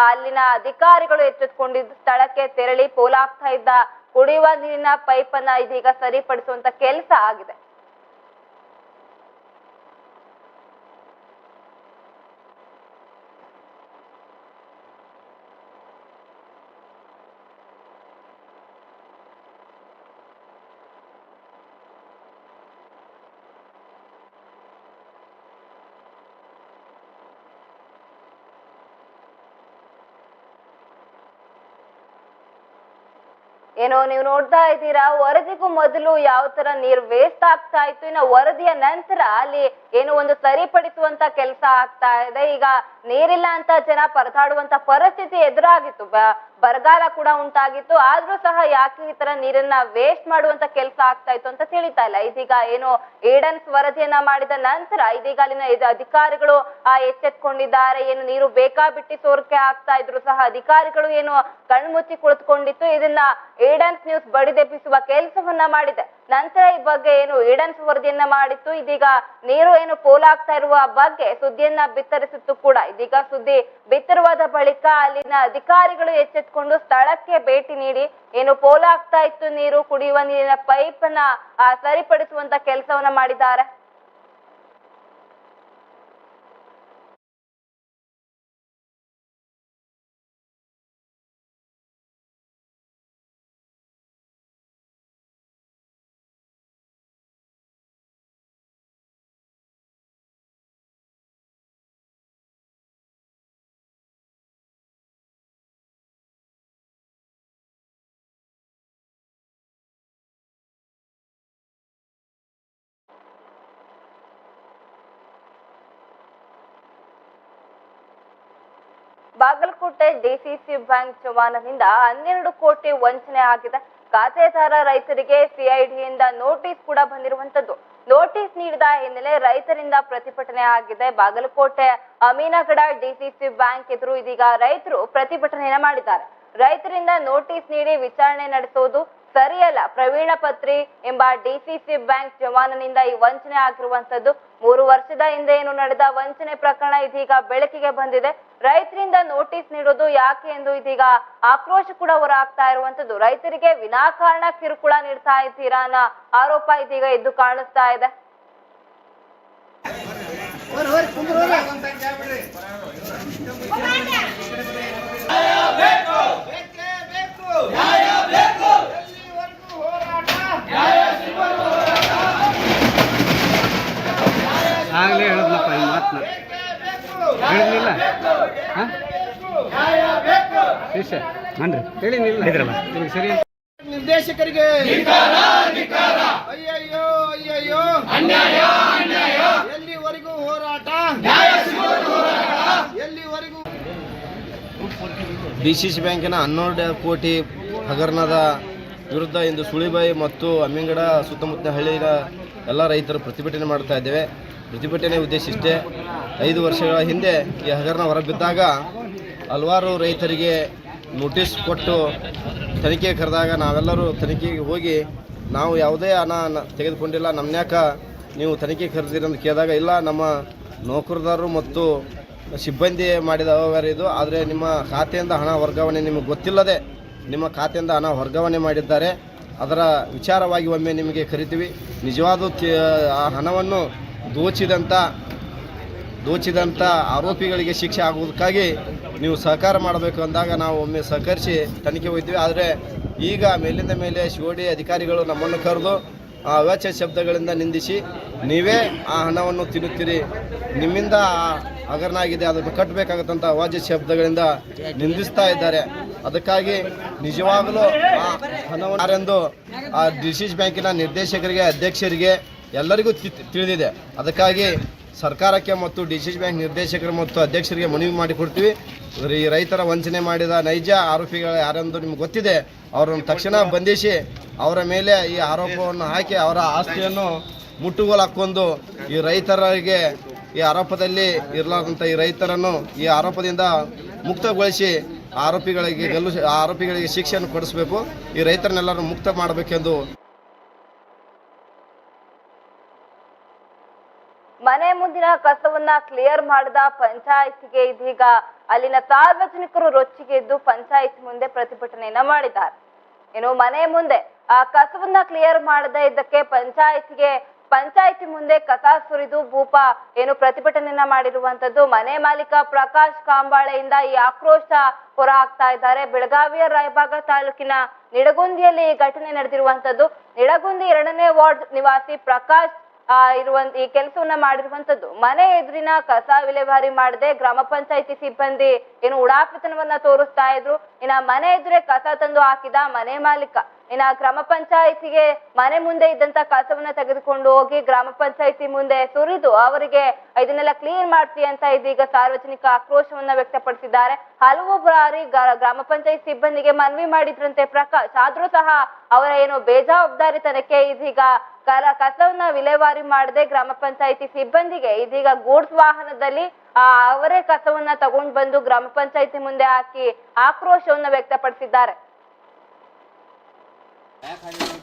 Speaker 1: ಅಲ್ಲಿನ ಅಧಿಕಾರಿಗಳು ಎಚ್ಚೆತ್ಕೊಂಡಿದ್ದ ಸ್ಥಳಕ್ಕೆ ತೆರಳಿ ಪೋಲಾಗ್ತಾ ಇದ್ದ ಕುಡಿಯುವ ನೀರಿನ ಪೈಪ್ ಅನ್ನ ಇದೀಗ ಸರಿಪಡಿಸುವಂತ ಕೆಲಸ ಆಗಿದೆ. ಏನೋ ನೀವು ನೋಡ್ತಾ ಇದ್ದೀರಾ? ವರದಿಗೂ ಮೊದಲು ಯಾವ ತರ ನೀರ್ ವೇಸ್ಟ್ ಆಗ್ತಾ ಇತ್ತು? ಇನ್ನು ವರದಿಯ ನಂತರ ಅಲ್ಲಿ ಏನೋ ಒಂದು ಸರಿಪಡಿಸುವಂತ ಕೆಲಸ ಆಗ್ತಾ ಇದೆ. ಈಗ ನೀರಿಲ್ಲ ಅಂತ ಜನ ಪರದಾಡುವಂತ ಪರಿಸ್ಥಿತಿ ಎದುರಾಗಿತ್ತು. ಬರಗಾಲ ಕೂಡ ಉಂಟಾಗಿತ್ತು. ಆದ್ರೂ ಸಹ ಯಾಕೆ ಈ ತರ ನೀರನ್ನ ವೇಸ್ಟ್ ಮಾಡುವಂತ ಕೆಲಸ ಆಗ್ತಾ ಇತ್ತು ಅಂತ ತಿಳಿತಾ ಇಲ್ಲ. ಇದೀಗ ಏನು ಏಡನ್ಸ್ ವರದಿಯನ್ನ ಮಾಡಿದ ನಂತರ ಇದೀಗ ಅಲ್ಲಿನ ಅಧಿಕಾರಿಗಳು ಆ ಎಚ್ಚೆತ್ಕೊಂಡಿದ್ದಾರೆ. ಏನು ನೀರು ಬೇಕಾ ಬಿಟ್ಟಿ ಸೋರಿಕೆ ಆಗ್ತಾ ಇದ್ರು ಸಹ ಅಧಿಕಾರಿಗಳು ಏನು ಕಣ್ಮುಚ್ಚಿ ಕುಳಿತುಕೊಂಡಿತ್ತು. ಇದನ್ನ ಏಡನ್ಸ್ ನ್ಯೂಸ್ ಬಡಿದೆಬ್ಬಿಸುವ ಕೆಲಸವನ್ನ ಮಾಡಿದೆ. ನಂತರ ಈ ಬಗ್ಗೆ ಏನು ಏಡನ್ಸ್ ವರದಿಯನ್ನ ಮಾಡಿತ್ತು, ಇದೀಗ ನೀರು ಏನು ಪೋಲಾಗ್ತಾ ಇರುವ ಬಗ್ಗೆ ಸುದ್ದಿಯನ್ನ ಬಿತ್ತರಿಸಿತ್ತು ಕೂಡ. ಇದೀಗ ಸುದ್ದಿ ಬಿತ್ತರವಾದ ಬಳಿಕ ಅಲ್ಲಿನ ಅಧಿಕಾರಿಗಳು ಎಚ್ಚೆತ್ಕೊಂಡು ಸ್ಥಳಕ್ಕೆ ಭೇಟಿ ನೀಡಿ, ಏನು ಪೋಲಾಗ್ತಾ ಇತ್ತು ನೀರು ಕುಡಿಯುವ ನೀರಿನ ಪೈಪ್ ಅನ್ನ ಸರಿಪಡಿಸುವಂತ ಕೆಲಸವನ್ನ ಮಾಡಿದ್ದಾರೆ. ಬಾಗಲಕೋಟೆ ಡಿಸಿಸಿ ಬ್ಯಾಂಕ್ ಜವಾನನಿಂದ ಹನ್ನೆರಡು ಕೋಟಿ ವಂಚನೆ ಆಗಿದೆ ಖಾತೆದಾರ ರೈತರಿಗೆ ಸಿಐಡಿಯಿಂದ ನೋಟಿಸ್ ಕೂಡ ಬಂದಿರುವಂತದ್ದು. ನೋಟಿಸ್ ನೀಡಿದ ಹಿನ್ನೆಲೆ ರೈತರಿಂದ ಪ್ರತಿಭಟನೆ ಆಗಿದೆ. ಬಾಗಲಕೋಟೆ ಅಮೀನಗಡ ಡಿಸಿಸಿ ಬ್ಯಾಂಕ್ ಎದುರು ಇದೀಗ ರೈತರು ಪ್ರತಿಭಟನೆಯನ್ನ ಮಾಡಿದ್ದಾರೆ. ರೈತರಿಂದ ನೋಟಿಸ್ ನೀಡಿ ವಿಚಾರಣೆ ನಡೆಸುವುದು ಸರಿಯಲ್ಲ. ಪ್ರವೀಣ ಪತ್ರಿ ಎಂಬ ಡಿಸಿಸಿ ಬ್ಯಾಂಕ್ ಜವಾನನಿಂದ ಈ ವಂಚನೆ ಆಗಿರುವಂತದ್ದು ಮೂರು ವರ್ಷದ ಹಿಂದೆ ಏನು ನಡೆದ ವಂಚನೆ ಪ್ರಕರಣ ಇದೀಗ ಬೆಳಕಿಗೆ ಬಂದಿದೆ. ರೈತರಿಂದ ನೋಟಿಸ್ ನೀಡೋದು ಯಾಕೆ ಎಂದು ಇದೀಗ ಆಕ್ರೋಶ ಕೂಡ ಹೊರಹಾಗ್ತಾ ಇರುವಂತದ್ದು ರೈತರಿಗೆ ವಿನಾಕಾರಣ ಕಿರುಕುಳ ನೀಡ್ತಾ ಇದ್ದೀರಾ ಅನ್ನೋ ಆರೋಪ ಇದೀಗ ಎದ್ದು ಕಾಣಿಸ್ತಾ ಇದೆ.
Speaker 3: ಆಗಲೇ ಹೇಳಿದ್ನಪ್ಪ ಈ ಮಾತನ್ನ
Speaker 4: ಹೇಳಿದ್ನಿಲ್ಲ?
Speaker 3: ಹಾಂ?
Speaker 4: ನ್ಯಾಯ ಬೇಕು
Speaker 3: ಹೇಳಿ ನಿಲ್ಲ. ಸರಿ
Speaker 4: ನಿರ್ದೇಶಕರಿಗೆ ಅಯ್ಯಯ್ಯೋ ಅಯ್ಯಯ್ಯೋ. ಎಲ್ಲಿವರೆಗೂ ಹೋರಾಟ? ಎಲ್ಲಿವರೆಗೂ?
Speaker 5: ಡಿ ಸಿ ಸಿ ಬ್ಯಾಂಕಿನ ಹನ್ನೆರಡು ಕೋಟಿ ಹಗರಣದ ವಿರುದ್ಧ ಇಂದು ಸುಳಿಬಾಯಿ ಮತ್ತು ಅಮ್ಮಿಂಗಡ ಸುತ್ತಮುತ್ತ ಹಳ್ಳಿಯ ಎಲ್ಲ ರೈತರು ಪ್ರತಿಭಟನೆ ಮಾಡ್ತಾ ಇದ್ದೇವೆ. ಪ್ರತಿಭಟನೆ ಉದ್ದೇಶ ಇಷ್ಟೇ. ಐದು ವರ್ಷಗಳ ಹಿಂದೆ ಈ ಹಗರಣ ಹೊರಬಿದ್ದಾಗ ಹಲವಾರು ರೈತರಿಗೆ ನೋಟಿಸ್ ಕೊಟ್ಟು ತನಿಖೆ ಕರೆದಾಗ ನಾವೆಲ್ಲರೂ ತನಿಖೆಗೆ ಹೋಗಿ ನಾವು ಯಾವುದೇ ಹಣ ತೆಗೆದುಕೊಂಡಿಲ್ಲ ನಮ್ಮನ್ಯಾಕ ನೀವು ತನಿಖೆ ಕರೆದಿರಿ ಅಂತ ಕೇಳಿದಾಗ, ಇಲ್ಲ, ನಮ್ಮ ನೌಕರದಾರರು ಮತ್ತು ಸಿಬ್ಬಂದಿ ಮಾಡಿದ ಅವ್ಯವಹಾರ ಇದು. ಆದರೆ ನಿಮ್ಮ ಖಾತೆಯಿಂದ ಹಣ ವರ್ಗಾವಣೆ ನಿಮಗೆ ಗೊತ್ತಿಲ್ಲದೆ ನಿಮ್ಮ ಖಾತೆಯಿಂದ ಹಣ ವರ್ಗಾವಣೆ ಮಾಡಿದ್ದಾರೆ. ಅದರ ವಿಚಾರವಾಗಿ ಒಮ್ಮೆ ನಿಮಗೆ ಕರಿತೀವಿ. ನಿಜವಾದ ಆ ಹಣವನ್ನು ದೋಚಿದಂಥ ದೋಚಿದಂಥ ಆರೋಪಿಗಳಿಗೆ ಶಿಕ್ಷೆ ಆಗುವುದಕ್ಕಾಗಿ ನೀವು ಸಹಕಾರ ಮಾಡಬೇಕು ಅಂದಾಗ ನಾವು ಒಮ್ಮೆ ಸಹಕರಿಸಿ ತನಿಖೆ ಹೋಗ್ತೀವಿ ಆದರೆ ಈಗ ಮೇಲಿಂದ ಮೇಲೆ ಶಿವಡಿ ಅಧಿಕಾರಿಗಳು ನಮ್ಮನ್ನು ಕರೆದು ಆ ಅವಾಚ್ಯ ಶಬ್ದಗಳಿಂದ ನಿಂದಿಸಿ ನೀವೇ ಆ ಹಣವನ್ನು ತಿನ್ನುತ್ತೀರಿ. ನಿಮ್ಮಿಂದ ಹಗರಣ ಆಗಿದೆ ಅದನ್ನು ಕಟ್ಟಬೇಕಾಗತ್ತಂಥ ಅವಾಚ್ಯ ಶಬ್ದಗಳಿಂದ ನಿಂದಿಸ್ತಾ ಇದ್ದಾರೆ. ಅದಕ್ಕಾಗಿ ನಿಜವಾಗಲೂ ಆ ಹಣವನ್ನು ಆ ಡಿಸಿಸ್ ಬ್ಯಾಂಕಿನ ನಿರ್ದೇಶಕರಿಗೆ, ಅಧ್ಯಕ್ಷರಿಗೆ ಎಲ್ಲರಿಗೂ ತಿಳಿದಿದೆ. ಅದಕ್ಕಾಗಿ ಸರ್ಕಾರಕ್ಕೆ ಮತ್ತು ಡಿ ಸಿ ಬ್ಯಾಂಕ್ ನಿರ್ದೇಶಕರು ಮತ್ತು ಅಧ್ಯಕ್ಷರಿಗೆ ಮನವಿ ಮಾಡಿಕೊಡ್ತೀವಿ ಈ ರೈತರ ವಂಚನೆ ಮಾಡಿದ ನೈಜ ಆರೋಪಿಗಳು ಯಾರೆಂದು ನಿಮ್ಗೆ ಗೊತ್ತಿದೆ. ಅವರನ್ನು ತಕ್ಷಣ ಬಂಧಿಸಿ ಅವರ ಮೇಲೆ ಈ ಆರೋಪವನ್ನು ಹಾಕಿ ಅವರ ಆಸ್ತಿಯನ್ನು ಮುಟ್ಟುಗೋಲು ಹಾಕ್ಕೊಂಡು ಈ ರೈತರಿಗೆ ಈ ಆರೋಪದಲ್ಲಿ ಇರಲಾರ್ದಂಥ ಈ ರೈತರನ್ನು ಈ ಆರೋಪದಿಂದ ಮುಕ್ತಗೊಳಿಸಿ ಆರೋಪಿಗಳಿಗೆ ಗೆಲ್ಲು ಆರೋಪಿಗಳಿಗೆ ಶಿಕ್ಷೆಯನ್ನು ಕೊಡಿಸಬೇಕು. ಈ ರೈತರನ್ನೆಲ್ಲರೂ ಮುಕ್ತ ಮಾಡಬೇಕೆಂದು
Speaker 1: ಮನೆ ಮುಂದಿನ ಕಸವನ್ನ ಕ್ಲಿಯರ್ ಮಾಡಿದ ಪಂಚಾಯತ್ಗೆ ಇದೀಗ ಅಲ್ಲಿನ ಸಾರ್ವಜನಿಕರು ರೊಚ್ಚಿಗೆದ್ದು ಪಂಚಾಯತ್ ಮುಂದೆ ಪ್ರತಿಭಟನೆಯನ್ನ ಮಾಡಿದ್ದಾರೆ. ಏನು ಮನೆ ಮುಂದೆ ಆ ಕಸವನ್ನ ಕ್ಲಿಯರ್ ಮಾಡದೆ ಇದ್ದಕ್ಕೆ ಪಂಚಾಯತ್ಗೆ ಪಂಚಾಯತಿ ಮುಂದೆ ಕಸ ಸುರಿದು ಭೂಪ ಏನು ಪ್ರತಿಭಟನೆಯನ್ನ ಮಾಡಿರುವಂತದ್ದು ಮನೆ ಮಾಲೀಕ ಪ್ರಕಾಶ್ ಕಾಂಬಾಳೆಯಿಂದ ಈ ಆಕ್ರೋಶ ಹೊರ ಆಗ್ತಾ ಇದ್ದಾರೆ. ಬೆಳಗಾವಿಯ ರಾಯಬಾಗ ತಾಲೂಕಿನ ನಿಡಗುಂದಿಯಲ್ಲಿ ಈ ಘಟನೆ ನಡೆದಿರುವಂತದ್ದು. ನಿಡಗುಂದಿ ಎರಡನೇ ವಾರ್ಡ್ ನಿವಾಸಿ ಪ್ರಕಾಶ್ ಇರುವಂತ ಈ ಕೆಲಸವನ್ನ ಮಾಡಿರುವಂತದ್ದು. ಮನೆ ಎದುರಿನ ಕಸ ವಿಲೇವಾರಿ ಮಾಡದೆ ಗ್ರಾಮ ಪಂಚಾಯತಿ ಸಿಬ್ಬಂದಿ ಏನು ಉಡಾಪಿತನವನ್ನ ತೋರಿಸ್ತಾ ಇದ್ರು. ಇನ್ನ ಮನೆ ಎದುರೇ ಕಸ ತಂದು ಹಾಕಿದ ಮನೆ ಮಾಲೀಕ. ಇನ್ನ ಗ್ರಾಮ ಪಂಚಾಯಿತಿಗೆ ಮನೆ ಮುಂದೆ ಇದ್ದಂತ ಕಸವನ್ನ ತೆಗೆದುಕೊಂಡು ಹೋಗಿ ಗ್ರಾಮ ಪಂಚಾಯಿತಿ ಮುಂದೆ ಸುರಿದು ಅವರಿಗೆ, ಇದನ್ನೆಲ್ಲ ಕ್ಲೀನ್ ಮಾಡ್ತಿ ಅಂತ ಇದೀಗ ಸಾರ್ವಜನಿಕ ಆಕ್ರೋಶವನ್ನ ವ್ಯಕ್ತಪಡಿಸಿದ್ದಾರೆ. ಹಲವು ಬಾರಿ ಗ್ರಾಮ ಪಂಚಾಯತ್ ಸಿಬ್ಬಂದಿಗೆ ಮನವಿ ಮಾಡಿದ್ರಂತೆ ಪ್ರಕಾಶ್. ಆದ್ರೂ ಸಹ ಅವರ ಏನು ಬೇಜವಾಬ್ದಾರಿತನಕ್ಕೆ ಇದೀಗ ಕರ ಕಸವನ್ನ ವಿಲೇವಾರಿ ಮಾಡದೆ ಗ್ರಾಮ ಪಂಚಾಯತಿ ಸಿಬ್ಬಂದಿಗೆ ಇದೀಗ ಗೂಡ್ಸ್ ವಾಹನದಲ್ಲಿ, ಆ, ಅವರೇ ಕಸವನ್ನ ತಗೊಂಡ್ ಬಂದು ಗ್ರಾಮ ಪಂಚಾಯತಿ ಮುಂದೆ ಹಾಕಿ ಆಕ್ರೋಶವನ್ನ ವ್ಯಕ್ತಪಡಿಸಿದ್ದಾರೆ.
Speaker 3: এক হাজার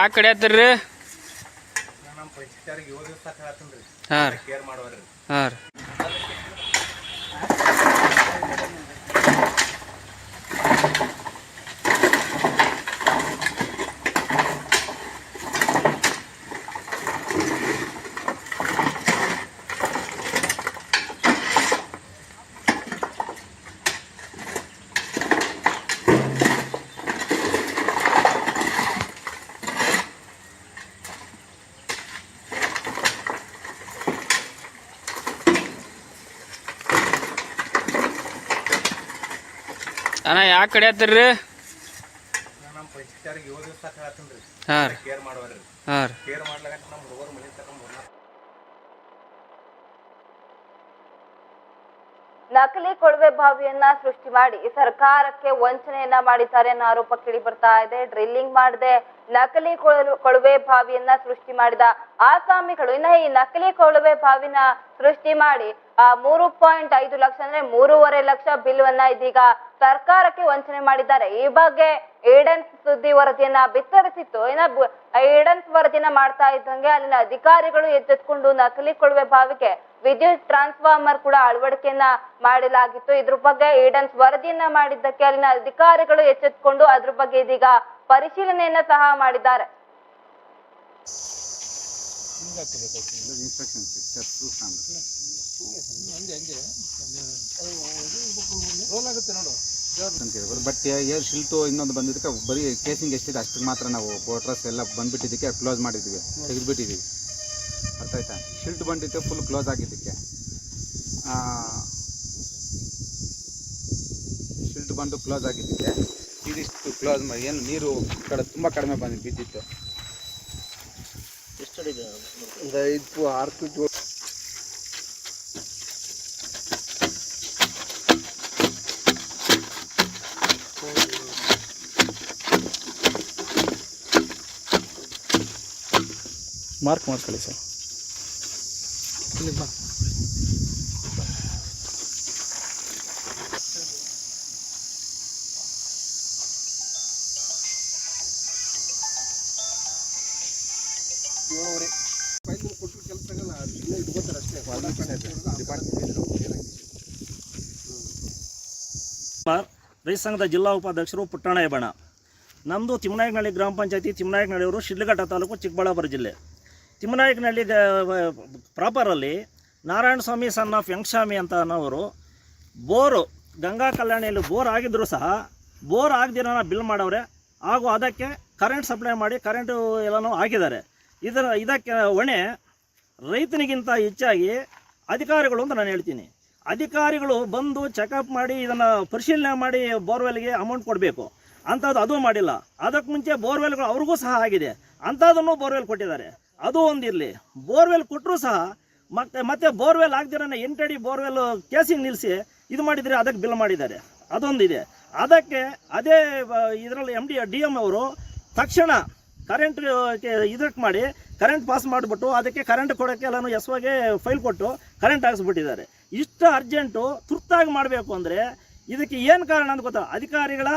Speaker 3: ಯಾವ ಕಡೆ ಹತ್ತಿರ್ರಿ? ಹಾಂ ರೀ. ಹಾಂ ರೀ. ಹಾಂ ರೀ. ಹಾಂ ರೀ.
Speaker 1: ನಕಲಿ ಕೊಳವೆ ಬಾವಿಯನ್ನ ಸೃಷ್ಟಿ ಮಾಡಿ ಸರ್ಕಾರಕ್ಕೆ ವಂಚನೆಯನ್ನ ಮಾಡಿದ್ದಾರೆ ಅನ್ನೋ ಆರೋಪ ಕೇಳಿ ಬರ್ತಾ ಇದೆ ಡ್ರಿಲ್ಲಿಂಗ್ ಮಾಡದೆ ನಕಲಿ ಕೊಳಲು ಕೊಳವೆ ಬಾವಿಯನ್ನ ಸೃಷ್ಟಿ ಮಾಡಿದ ಆಸಾಮಿಗಳು. ಇನ್ನ ಈ ನಕಲಿ ಕೊಳವೆ ಬಾವಿನ ಸೃಷ್ಟಿ ಮಾಡಿ ಮೂರು ಪಾಯಿಂಟ್ ಐದು ಲಕ್ಷ ಅಂದ್ರೆ ಮೂರುವರೆ ಲಕ್ಷ ಬಿಲ್ ಅನ್ನ ಇದೀಗ ಸರ್ಕಾರಕ್ಕೆ ವಂಚನೆ ಮಾಡಿದ್ದಾರೆ. ಈ ಬಗ್ಗೆ ಏಡನ್ಸ್ ಸುದ್ದಿ ವರದಿಯನ್ನ ಬಿತ್ತರಿಸಿತ್ತು. ಏನ ಏಡನ್ಸ್ ವರದಿಯನ್ನ ಮಾಡ್ತಾ ಇದ್ದಂಗೆ ಅಲ್ಲಿನ ಅಧಿಕಾರಿಗಳು ಎಚ್ಚೆತ್ಕೊಂಡು ನಕಲಿ ಕೊಳವೆ ಭಾವಿಗೆ ವಿದ್ಯುತ್ ಟ್ರಾನ್ಸ್ಫಾರ್ಮರ್ ಕೂಡ ಅಳವಡಿಕೆಯನ್ನ ಮಾಡಲಾಗಿತ್ತು. ಇದ್ರ ಬಗ್ಗೆ ಏಡನ್ಸ್ ವರದಿಯನ್ನ ಮಾಡಿದ್ದಕ್ಕೆ ಅಲ್ಲಿನ ಅಧಿಕಾರಿಗಳು ಎಚ್ಚೆತ್ಕೊಂಡು ಅದ್ರ ಬಗ್ಗೆ ಇದೀಗ ಪರಿಶೀಲನೆಯನ್ನ ಸಹ ಮಾಡಿದ್ದಾರೆ.
Speaker 6: ಬಟ್ ಏರ್ ಶಿಲ್ಟು ಇನ್ನೊಂದು ಬಂದಿದ್ದಕ್ಕೆ ಬರೀ ಕೇಸಿಂಗ್ ಎಷ್ಟಿದೆ ಅಷ್ಟಕ್ಕೆ ಮಾತ್ರ ನಾವು ಕೋಟ್ರಸ್ ಎಲ್ಲ ಬಂದ್ಬಿಟ್ಟಿದ್ದಕ್ಕೆ ಕ್ಲೋಸ್ ಮಾಡಿದ್ವಿ ತೆಗೆದುಬಿಟ್ಟಿದ್ದೀವಿ ಅರ್ಥ ಆಯ್ತಾ? ಶಿಲ್ಟ್ ಬಂದಿತ್ತು ಫುಲ್ ಕ್ಲೋಸ್ ಆಗಿದ್ದಕ್ಕೆ. ಶಿಲ್ಟ್ ಬಂದು ಕ್ಲೋಸ್ ಆಗಿದ್ದಕ್ಕೆ. ಇದಿಷ್ಟು ಕ್ಲೋಸ್ ಮಾಡಿ ಏನು ನೀರು ಕಡೆ ತುಂಬ ಕಡಿಮೆ ಬಂದು ಬಿದ್ದಿತ್ತು.
Speaker 5: ಒಂದು ಐದು ಆರು ಫೀಟ್
Speaker 7: ಮಾರ್ಕ್ ಮಾಡ್ಕೊಳ್ಳಿ ಸರ್
Speaker 8: ರೈತ ಸಂಘದ ಜಿಲ್ಲಾ ಉಪಾಧ್ಯಕ್ಷರು ಪುಟ್ಟಣ ಬಣ ನಮ್ಮದು ತಿಮ್ಮನಾಯಕನಹಳ್ಳಿ ಗ್ರಾಮ ಪಂಚಾಯತಿ ತಿಮ್ಮನಾಯಕನಹಳ್ಳಿಯವರು ಶಿಡ್ಲಘಟ್ಟ ತಾಲೂಕು ಚಿಕ್ಕಬಳ್ಳಾಪುರ ಜಿಲ್ಲೆ. ತಿಮ್ಮನಾಯಕನಹಳ್ಳಿ ಪ್ರಾಪರಲ್ಲಿ ನಾರಾಯಣ ಸ್ವಾಮಿ ಸನ್ ಆಫ್ ಯಂಗ್ಸ್ವಾಮಿ ಅಂತ ಅನ್ನೋರು ಬೋರು, ಗಂಗಾ ಕಲ್ಯಾಣಿಯಲ್ಲಿ ಬೋರ್ ಆಗಿದ್ದರೂ ಸಹ ಬೋರ್ ಆಗದಿರೋನ ಬಿಲ್ ಮಾಡವ್ರೆ. ಹಾಗೂ ಅದಕ್ಕೆ ಕರೆಂಟ್ ಸಪ್ಲೈ ಮಾಡಿ ಕರೆಂಟು ಎಲ್ಲನೂ ಹಾಕಿದ್ದಾರೆ. ಇದರ, ಇದಕ್ಕೆ ಹೊಣೆ ರೈತನಿಗಿಂತ ಹೆಚ್ಚಾಗಿ ಅಧಿಕಾರಿಗಳು ಅಂತ ನಾನು ಹೇಳ್ತೀನಿ. ಅಧಿಕಾರಿಗಳು ಬಂದು ಚೆಕಪ್ ಮಾಡಿ ಇದನ್ನು ಪರಿಶೀಲನೆ ಮಾಡಿ ಬೋರ್ವೆಲ್ಗೆ ಅಮೌಂಟ್ ಕೊಡಬೇಕು. ಅಂಥದ್ದು ಅದು ಮಾಡಿಲ್ಲ. ಅದಕ್ಕೆ ಮುಂಚೆ ಬೋರ್ವೆಲ್ಗಳು ಅವ್ರಿಗೂ ಸಹ ಆಗಿದೆ. ಅಂಥದ್ದನ್ನು ಬೋರ್ವೆಲ್ ಕೊಟ್ಟಿದ್ದಾರೆ. ಅದು ಒಂದಿರಲಿ ಬೋರ್ವೆಲ್ ಕೊಟ್ಟರು ಸಹ, ಮತ್ತೆ ಮತ್ತೆ ಬೋರ್ವೆಲ್ ಆಗದಿರೋನ ಎಂಟಡಿ ಬೋರ್ವೆಲ್ ಕೇಸಿಗೆ ನಿಲ್ಲಿಸಿ ಇದು ಮಾಡಿದರೆ ಅದಕ್ಕೆ ಬಿಲ್ ಮಾಡಿದ್ದಾರೆ. ಅದೊಂದಿದೆ ಅದಕ್ಕೆ ಅದೇ ಇದರಲ್ಲಿ ಎಂ ಡಿ ಡಿ ಎಂ ಅವರು ತಕ್ಷಣ ಕರೆಂಟ್ ಇದಕ್ಕೆ ಮಾಡಿ ಕರೆಂಟ್ ಪಾಸ್ ಮಾಡಿಬಿಟ್ಟು ಅದಕ್ಕೆ ಕರೆಂಟ್ ಕೊಡೋಕ್ಕೆ ಎಲ್ಲನೂ ಎಸ್ ಒಗೆ ಫೈಲ್ ಕೊಟ್ಟು ಕರೆಂಟ್ ಹಾಕ್ಸ್ಬಿಟ್ಟಿದ್ದಾರೆ. ಇಷ್ಟು ಅರ್ಜೆಂಟು ತುರ್ತಾಗಿ ಮಾಡಬೇಕು ಅಂದರೆ ಇದಕ್ಕೆ ಏನು ಕಾರಣ ಅಂತ ಗೊತ್ತಾ? ಅಧಿಕಾರಿಗಳ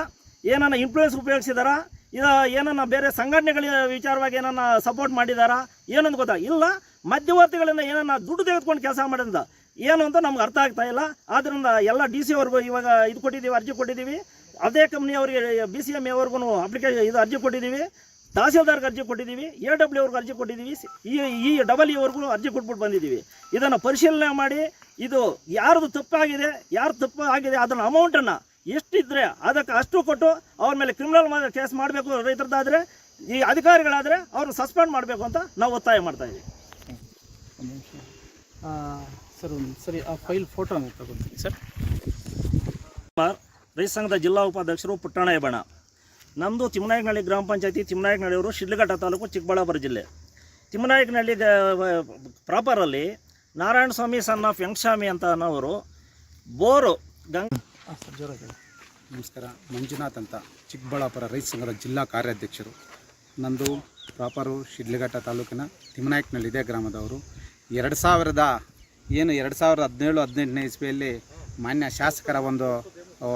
Speaker 8: ಏನನ್ನ ಇನ್ಫ್ಲೂಯೆನ್ಸ್ ಉಪಯೋಗಿಸಿದಾರ? ಇಲ್ಲ ಏನನ್ನ ಬೇರೆ ಸಂಘಟನೆಗಳ ವಿಚಾರವಾಗಿ ಏನನ್ನ ಸಪೋರ್ಟ್ ಮಾಡಿದಾರಾ? ಏನಂತ ಗೊತ್ತಾ? ಇಲ್ಲ, ಮಧ್ಯವರ್ತಿಗಳಿಂದ ಏನನ್ನ ದುಡ್ಡು ತೆಗೆದುಕೊಂಡು ಕೆಲಸ ಮಾಡೋದ್ರಿಂದ ಏನು ಅಂತ ನಮ್ಗೆ ಅರ್ಥ ಆಗ್ತಾ ಇಲ್ಲ. ಆದ್ದರಿಂದ ಎಲ್ಲ ಡಿ ಸಿ ಅವ್ರಿಗೂ ಇವಾಗ ಇದು ಕೊಟ್ಟಿದ್ದೀವಿ, ಅರ್ಜಿ ಕೊಟ್ಟಿದ್ದೀವಿ. ಅದೇ ಕಂಪ್ನಿಯವರಿಗೆ, ಬಿ ಸಿ ಎಂ ಎವ್ರಿಗೂ ಅಪ್ಲಿಕೇಶನ್ ಇದು ಅರ್ಜಿ ಕೊಟ್ಟಿದ್ದೀವಿ. ತಹಸೀಲ್ದಾರ್ಗೆ ಅರ್ಜಿ ಕೊಟ್ಟಿದ್ದೀವಿ. ಎ ಡಬ್ಲ್ಯೂ ಅವ್ರಿಗೆ ಅರ್ಜಿ ಕೊಟ್ಟಿದ್ದೀವಿ. ಈ ಈ ಡಬಲ್ ಇವ್ರಿಗೂ ಅರ್ಜಿ ಕೊಟ್ಬಿಟ್ಟು ಬಂದಿದ್ದೀವಿ. ಇದನ್ನು ಪರಿಶೀಲನೆ ಮಾಡಿ, ಇದು ಯಾರ್ದು ತಪ್ಪಾಗಿದೆ, ಯಾರು ತಪ್ಪು ಆಗಿದೆ ಅದನ್ನು ಅಮೌಂಟನ್ನು ಎಷ್ಟಿದ್ರೆ ಅದಕ್ಕೆ ಅಷ್ಟು ಕೊಟ್ಟು ಅವ್ರ ಮೇಲೆ ಕ್ರಿಮಿನಲ್ ಕೇಸ್ ಮಾಡಬೇಕು ರೈತರದ್ದಾದರೆ ಈ ಅಧಿಕಾರಿಗಳಾದರೆ ಅವ್ರನ್ನ ಸಸ್ಪೆಂಡ್ ಮಾಡಬೇಕು ಅಂತ ನಾವು ಒತ್ತಾಯ ಮಾಡ್ತಾ ಇದ್ದೀವಿ.
Speaker 7: ಸರ್ ಸರಿ ಆ ಫೈಲ್ ಫೋಟೋ ತಗೊಳ್ತೀನಿ ಸರ್.
Speaker 8: ಕುಮಾರ್ ರೈತ ಸಂಘದ ಜಿಲ್ಲಾ ಉಪಾಧ್ಯಕ್ಷರು ಪುಟ್ಟಣ ನಮ್ಮದು ತಿಮ್ಮನಾಯಕನಹಳ್ಳಿ ಗ್ರಾಮ ಪಂಚಾಯತಿ ತಿಮ್ಮನಾಯಕನಹಳ್ಳಿಯವರು ಶಿಡ್ಲಘಟ್ಟ ತಾಲೂಕು ಚಿಕ್ಕಬಳ್ಳಾಪುರ ಜಿಲ್ಲೆ. ತಿಮ್ಮನಾಯಕನಹಳ್ಳಿ ಪ್ರಾಪರಲ್ಲಿ ನಾರಾಯಣ ಸ್ವಾಮಿ ಸನ್ ಆಫ್ ಯಂಗ್ಸ್ವಾಮಿ ಅಂತ ಅನ್ನೋರು ಬೋರು ಗಂಗಾ
Speaker 7: ಹಾಂ.
Speaker 6: ನಮಸ್ಕಾರ. ಮಂಜುನಾಥ್ ಅಂತ ಚಿಕ್ಕಬಳ್ಳಾಪುರ ರೈತ ಸಂಘದ ಜಿಲ್ಲಾ ಕಾರ್ಯಾಧ್ಯಕ್ಷರು. ನಂದು ಪ್ರಾಪರು ಶಿಡ್ಲಘಟ್ಟ ತಾಲೂಕಿನ ತಿಮ್ಮನಾಯಕನಲ್ಲಿದೆ ಗ್ರಾಮದವರು. ಎರಡು ಸಾವಿರದ ಏನು, ಎರಡು ಸಾವಿರದ ಹದಿನೇಳು, ಹದಿನೆಂಟನೇ ಇಸ್ವಿಯಲ್ಲಿ ಮಾನ್ಯ ಶಾಸಕರ ಒಂದು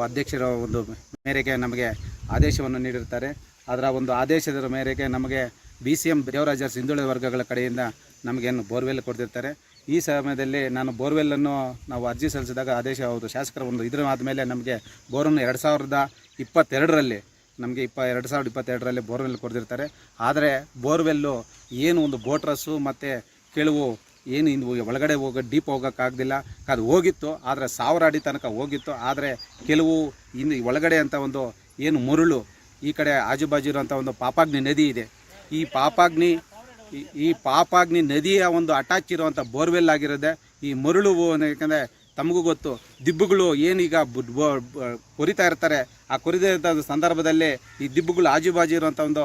Speaker 6: ಅಧ್ಯಕ್ಷರ ಒಂದು ಮೇರೆಗೆ ನಮಗೆ ಆದೇಶವನ್ನು ನೀಡಿರ್ತಾರೆ ಅದರ ಒಂದು ಆದೇಶದ ಮೇರೆಗೆ ನಮಗೆ ಬಿ ಸಿ ಎಂ ದೇವರಾಜ ಹಿಂದುಳಿದ ವರ್ಗಗಳ ಕಡೆಯಿಂದ ನಮಗೇನು ಬೋರ್ವೆಲ್ ಕೊಡ್ತಿರ್ತಾರೆ. ಈ ಸಮಯದಲ್ಲಿ ನಾನು ಬೋರ್ವೆಲ್ಲನ್ನು ನಾವು ಅರ್ಜಿ ಸಲ್ಲಿಸಿದಾಗ ಆದೇಶ ಹೌದು. ಶಾಸಕರ ಒಂದು ಇದ್ರ ಆದಮೇಲೆ ನಮಗೆ ಬೋರನ್ನು ಎರಡು ಸಾವಿರದ ಇಪ್ಪತ್ತೆರಡರಲ್ಲಿ, ನಮಗೆ ಇಪ್ಪ ಎರಡು ಸಾವಿರದ ಇಪ್ಪತ್ತೆರಡರಲ್ಲಿ ಬೋರ್ವೆಲ್ ಕೊಡ್ತಿರ್ತಾರೆ. ಆದರೆ ಬೋರ್ವೆಲ್ಲು ಏನು ಒಂದು ಬೋಟ್ರಸ್ಸು ಮತ್ತು ಕೆಲವು ಏನು ಇಂದು ಒಳಗಡೆ ಹೋಗೋ ಡೀಪ್ ಹೋಗೋಕ್ಕಾಗಲಿಲ್ಲ ಅದು ಹೋಗಿತ್ತು, ಆದರೆ ಸಾವಿರ ಅಡಿ ತನಕ ಹೋಗಿತ್ತು. ಆದರೆ ಕೆಲವು ಇನ್ನು ಒಳಗಡೆ ಅಂತ ಒಂದು ಏನು ಮರುಳು, ಈ ಕಡೆ ಆಜುಬಾಜು ಇರುವಂಥ ಒಂದು ಪಾಪಾಗ್ನಿ ನದಿ ಇದೆ. ಈ ಪಾಪಾಗ್ನಿ ಈ- ಪಾಪಾಗ್ನಿ ನದಿಯ ಒಂದು ಅಟ್ಯಾಚ್ ಇರುವಂಥ ಬೋರ್ವೆಲ್ ಆಗಿರುತ್ತೆ. ಈ ಮರಳು ಯಾಕಂದರೆ ತಮಗೂ ಗೊತ್ತು. ದಿಬ್ಬುಗಳು ಏನೀಗ ಕೊರಿತಾ ಇರ್ತಾರೆ. ಆ ಕೊರಿದ ಸಂದರ್ಭದಲ್ಲಿ ಈ ದಿಬ್ಬುಗಳು ಆಜುಬಾಜು ಇರುವಂಥ ಒಂದು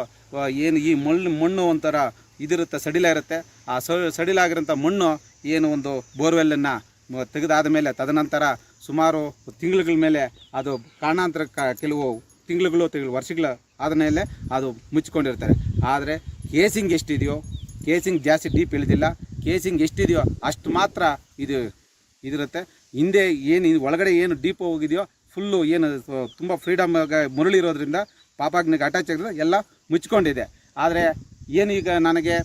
Speaker 6: ಏನು ಈ ಮಣ್ಣು ಮಣ್ಣು ಒಂಥರ ಇದಿರುತ್ತೆ, ಸಡಿಲ ಇರುತ್ತೆ. ಆ ಸಡಿಲ ಸಡಿಲಾಗಿರೋಂಥ ಮಣ್ಣು ಏನು ಒಂದು ಬೋರ್ವೆಲ್ಲನ್ನು ತೆಗೆದಾದ ಮೇಲೆ ತದನಂತರ ಸುಮಾರು ತಿಂಗಳುಗಳ ಮೇಲೆ ಅದು ಕಾರಣಾಂತರ ಕೆಲವು ತಿಂಗಳುಗಳು ತಿಂಗಳು ವರ್ಷಗಳ ಆದ ಮೇಲೆ ಅದು ಮುಚ್ಚಿಕೊಂಡಿರ್ತಾರೆ. ಆದರೆ ಕೇಸಿಂಗ್ ಎಷ್ಟಿದೆಯೋ ಕೇಸಿಂಗ್ ಜಾಸ್ತಿ ಡೀಪ್ ಇಳಿದಿಲ್ಲ ಕೇಸಿಂಗ್ ಎಷ್ಟಿದೆಯೋ ಅಷ್ಟು ಮಾತ್ರ ಇದು ಇದಿರುತ್ತೆ. ಹಿಂದೆ ಏನು ಒಳಗಡೆ ಏನು ಡೀಪ್ ಹೋಗಿದೆಯೋ ಫುಲ್ಲು ಏನು ತುಂಬ ಫ್ರೀಡಮ್ ಮುರುಳಿರೋದ್ರಿಂದ, ಪಾಪಾಗ್ನಿಗೆ ಅಟ್ಯಾಚ್ ಆಗಿದ್ರೆ ಎಲ್ಲ ಮುಚ್ಕೊಂಡಿದೆ. ಆದರೆ ಏನೀಗ ನನಗೆ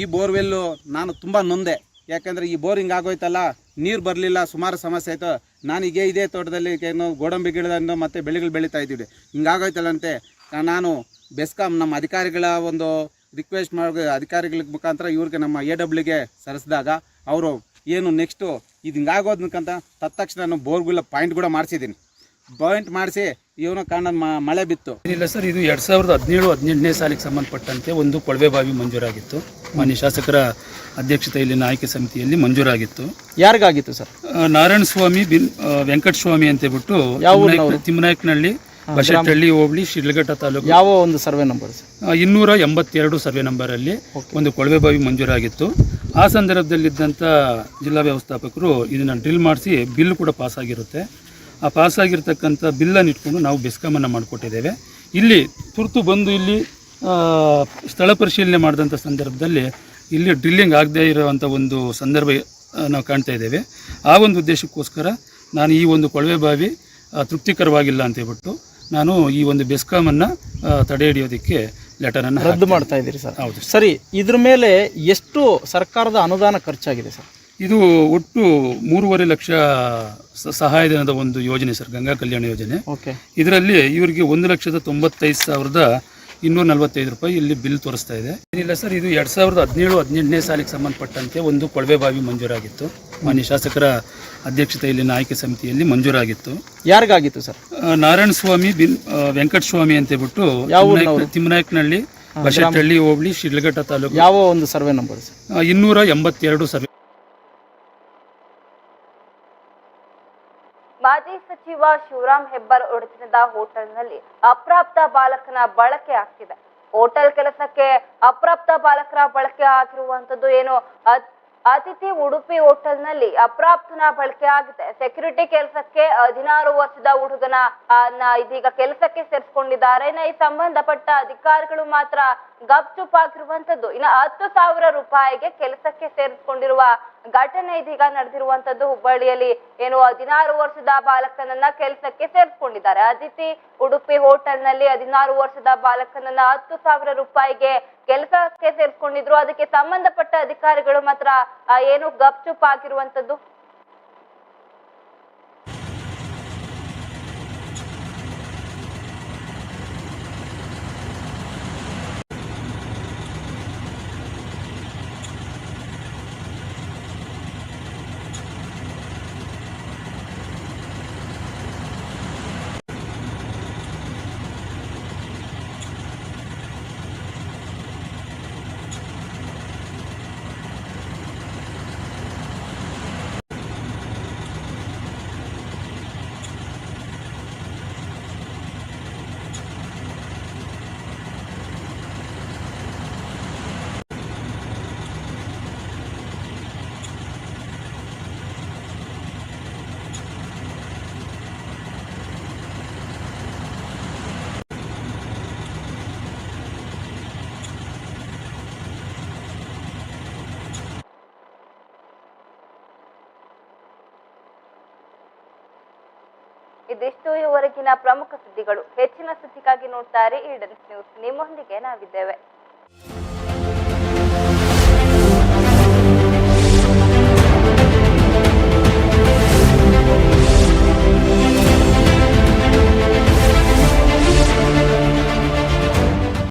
Speaker 6: ಈ ಬೋರ್ವೆಲ್ಲು ನಾನು ತುಂಬ ನೊಂದೆ. ಯಾಕಂದರೆ ಈ ಬೋರಿಂಗ್ ಆಗೋಯ್ತಲ್ಲ, ನೀರು ಬರಲಿಲ್ಲ, ಸುಮಾರು ಸಮಸ್ಯೆ ಆಯಿತು. ನಾನೀಗ ಇದೇ ತೋಟದಲ್ಲಿ ಏನು ಗೋಡಂಬಿ ಗಿಡದನ್ನು ಮತ್ತು ಬೆಳೆಗಳು ಬೆಳೀತಾ ಇದ್ದೀವಿ. ಹಿಂಗಾಗೋಯ್ತಲ್ಲಂತೆ ನಾನು ಬೆಸ್ಕಾಂ ನಮ್ಮ ಅಧಿಕಾರಿಗಳ ಒಂದು ರಿಕ್ವೆಸ್ಟ್ ಮಾಡಿ ಅಧಿಕಾರಿಗಳ ಮುಖಾಂತರ ಇವ್ರಿಗೆ ನಮ್ಮ ಎ ಡಬ್ಲ್ಯೂಗೆ ಸರಿಸಿದಾಗ ಅವರು ಏನು ನೆಕ್ಸ್ಟು ಇದು ಹಿಂಗಾಗೋದಕ್ಕಂತ ತತ್ಕ್ಷಣ ನಾನು ಬೋರ್ಗುಲ್ಲ ಪಾಯಿಂಟ್ ಕೂಡ ಮಾಡಿಸಿದ್ದೀನಿ. ಪಾಯಿಂಟ್ ಮಾಡಿಸಿ ಇವನ ಕಾರಣ ಮಳೆ ಬಿತ್ತು.
Speaker 7: ಏನಿಲ್ಲ ಸರ್ ಇದು ಎರಡು ಸಾವಿರದ ಹದಿನೇಳು ಹದಿನೆಂಟನೇ ಸಾಲಿಗೆ ಸಂಬಂಧಪಟ್ಟಂತೆ ಒಂದು ಕೊಳವೆ ಬಾವಿ ಮಂಜೂರಾಗಿತ್ತು. ಮಾನ್ಯ ಶಾಸಕರ ಅಧ್ಯಕ್ಷತೆಯಲ್ಲಿನ ಆಯ್ಕೆ ಸಮಿತಿಯಲ್ಲಿ ಮಂಜೂರಾಗಿತ್ತು.
Speaker 9: ಯಾರಿಗಾಗಿತ್ತು ಸರ್?
Speaker 7: ನಾರಾಯಣ ಸ್ವಾಮಿ ಬಿನ್ ವೆಂಕಟಸ್ವಾಮಿ
Speaker 9: ಅಂತೇಳ್ಬಿಟ್ಟು
Speaker 7: ತಿಮ್ಮನಾಯಕನಹಳ್ಳಿ ಬಶೆಟ್ಟಹಳ್ಳಿ ಹೋಬಳಿ ಶಿಡ್ಲಘಟ್ಟ ತಾಲೂಕು.
Speaker 9: ಯಾವ ಒಂದು ಸರ್ವೆ ನಂಬರ್
Speaker 7: ಇನ್ನೂರ ಎಂಬತ್ತೆರಡು ಸರ್ವೆ ನಂಬರಲ್ಲಿ ಒಂದು ಕೊಳವೆ ಬಾವಿ ಮಂಜೂರಾಗಿತ್ತು. ಆ ಸಂದರ್ಭದಲ್ಲಿದ್ದಂಥ ಜಿಲ್ಲಾ ವ್ಯವಸ್ಥಾಪಕರು ಇದನ್ನು ಡ್ರಿಲ್ ಮಾಡಿಸಿ ಬಿಲ್ ಕೂಡ ಪಾಸ್ ಆಗಿರುತ್ತೆ. ಆ ಪಾಸ್ ಆಗಿರ್ತಕ್ಕಂಥ ಬಿಲ್ಲನ್ನು ಇಟ್ಕೊಂಡು ನಾವು ಬೆಸ್ಕಾಮನ್ನು ಮಾಡಿಕೊಟ್ಟಿದ್ದೇವೆ. ಇಲ್ಲಿ ತುರ್ತು ಬಂದು ಇಲ್ಲಿ ಸ್ಥಳ ಪರಿಶೀಲನೆ ಮಾಡಿದಂಥ ಸಂದರ್ಭದಲ್ಲಿ ಇಲ್ಲಿ ಡ್ರಿಲ್ಲಿಂಗ್ ಆಗದೇ ಇರುವಂಥ ಒಂದು ಸಂದರ್ಭ ನಾವು ಕಾಣ್ತಾ ಇದ್ದೇವೆ. ಆ ಒಂದು ಉದ್ದೇಶಕ್ಕೋಸ್ಕರ ನಾನು ಈ ಒಂದು ಕೊಳವೆ ಬಾವಿ ತೃಪ್ತಿಕರವಾಗಿಲ್ಲ ಅಂತ ಹೇಳ್ಬಿಟ್ಟು ನಾನು ಈ ಒಂದು ಬೆಸ್ಕಾಮನ್ನು ತಡೆ ಹಿಡಿಯೋದಕ್ಕೆ ಲೆಟರನ್ನು
Speaker 9: ರದ್ದು ಮಾಡ್ತಾ ಇದ್ದೀರಿ ಸರ್.
Speaker 7: ಹೌದು.
Speaker 9: ಸರಿ ಇದ್ರ ಮೇಲೆ ಎಷ್ಟು ಸರ್ಕಾರದ ಅನುದಾನ ಖರ್ಚಾಗಿದೆ ಸರ್?
Speaker 7: ಇದು ಒಟ್ಟು ಮೂರುವರೆ ಲಕ್ಷ ಸಹಾಯಧನದ ಒಂದು ಯೋಜನೆ ಸರ್ ಗಂಗಾ ಕಲ್ಯಾಣ ಯೋಜನೆ.
Speaker 9: ಓಕೆ.
Speaker 7: ಇದರಲ್ಲಿ ಇವರಿಗೆ ಒಂದು ಲಕ್ಷದ ತೊಂಬತ್ತೈದು ಸಾವಿರದ ಇನ್ನೂರ ನಲವತ್ತೈದು ರೂಪಾಯಿ ಇಲ್ಲಿ ಬಿಲ್ ತೋರಿಸ್ತಾ ಇದೆ. ಏನಿಲ್ಲ ಸರ್ ಇದು ಎರಡು ಸಾವಿರದ ಹದಿನೇಳು ಹದಿನೆಂಟನೇ ಸಾಲಿಗೆ ಸಂಬಂಧಪಟ್ಟಂತೆ ಒಂದು ಕೊಳವೆ ಬಾವಿ ಮಂಜೂರಾಗಿತ್ತು. ಮಾನ್ಯ ಶಾಸಕರ ಅಧ್ಯಕ್ಷತೆಯಲ್ಲಿನ ಆಯ್ಕೆ ಸಮಿತಿಯಲ್ಲಿ ಮಂಜೂರಾಗಿತ್ತು.
Speaker 9: ಯಾರಿಗಾಗಿತ್ತು ಸರ್?
Speaker 7: ನಾರಾಯಣ ಸ್ವಾಮಿ ಬಿನ್ ವೆಂಕಟ ಸ್ವಾಮಿ ಅಂತ ಹೇಳ್ಬಿಟ್ಟು ತಿಮ್ಮನಾಯಕನಹಳ್ಳಿ ಬಶೆಟ್ಟಹಳ್ಳಿ ಹೋಬಳಿ ಶಿಡ್ಲಘಟ್ಟ ತಾಲೂಕು.
Speaker 9: ಯಾವ ಒಂದು ಸರ್ವೆ ನಂಬರ್
Speaker 7: ಇನ್ನೂರ ಎಂಬತ್ತೆರಡು ಸರ್ವೆ.
Speaker 1: ಮಾಜಿ ಸಚಿವ ಶಿವರಾಮ್ ಹೆಬ್ಬಾರ್ ಒಡೆತನದ ಹೋಟೆಲ್ನಲ್ಲಿ ಅಪ್ರಾಪ್ತ ಬಾಲಕನ ಬಳಕೆ ಆಗ್ತಿದೆ. ಹೋಟೆಲ್ ಕೆಲಸಕ್ಕೆ ಅಪ್ರಾಪ್ತ ಬಾಲಕರ ಬಳಕೆ ಆಗಿರುವಂತದ್ದು ಏನು ಅತಿಥಿ ಉಡುಪಿ ಹೋಟೆಲ್ನಲ್ಲಿ ಅಪ್ರಾಪ್ತನ ಬಳಕೆ ಆಗಿದೆ. ಸೆಕ್ಯೂರಿಟಿ ಕೆಲಸಕ್ಕೆ ಹದಿನಾರು ವರ್ಷದ ಹುಡುಗನ ಇದೀಗ ಕೆಲಸಕ್ಕೆ ಸೇರಿಸ್ಕೊಂಡಿದ್ದಾರೆ. ಈ ಸಂಬಂಧಪಟ್ಟ ಅಧಿಕಾರಿಗಳು ಮಾತ್ರ ಗಪ್ಚುಪ್ ಆಗಿರುವಂತದ್ದು ಇನ್ನು ಹತ್ತು ಸಾವಿರ ರೂಪಾಯಿಗೆ ಕೆಲಸಕ್ಕೆ ಸೇರಿಸ್ಕೊಂಡಿರುವ ಘಟನೆ ಇದೀಗ ನಡೆದಿರುವಂತದ್ದು ಹುಬ್ಬಳ್ಳಿಯಲ್ಲಿ. ಏನು ಹದಿನಾರು ವರ್ಷದ ಬಾಲಕನನ್ನ ಕೆಲಸಕ್ಕೆ ಸೇರಿಸ್ಕೊಂಡಿದ್ದಾರೆ. ಅದಿತಿ ಉಡುಪಿ ಹೋಟೆಲ್ನಲ್ಲಿ ಹದಿನಾರು ವರ್ಷದ ಬಾಲಕನನ್ನ ಹತ್ತು ಸಾವಿರ ರೂಪಾಯಿಗೆ ಕೆಲಸಕ್ಕೆ ಸೇರಿಸ್ಕೊಂಡಿದ್ರು. ಅದಕ್ಕೆ ಸಂಬಂಧಪಟ್ಟ ಅಧಿಕಾರಿಗಳು ಮಾತ್ರ ಏನು ಗಪ್ಚುಪ್ ಆಗಿರುವಂತದ್ದು ಇದಿಷ್ಟು ಇವರೆಗಿನ ಪ್ರಮುಖ ಸುದ್ದಿಗಳು ಹೆಚ್ಚಿನ ಸುದ್ದಿಗಾಗಿ ನೋಡ್ತಾರೆ ಈಡನ್ಸ್ ನ್ಯೂಸ್ ನಿಮ್ಮೊಂದಿಗೆ ನಾವಿದ್ದೇವೆ.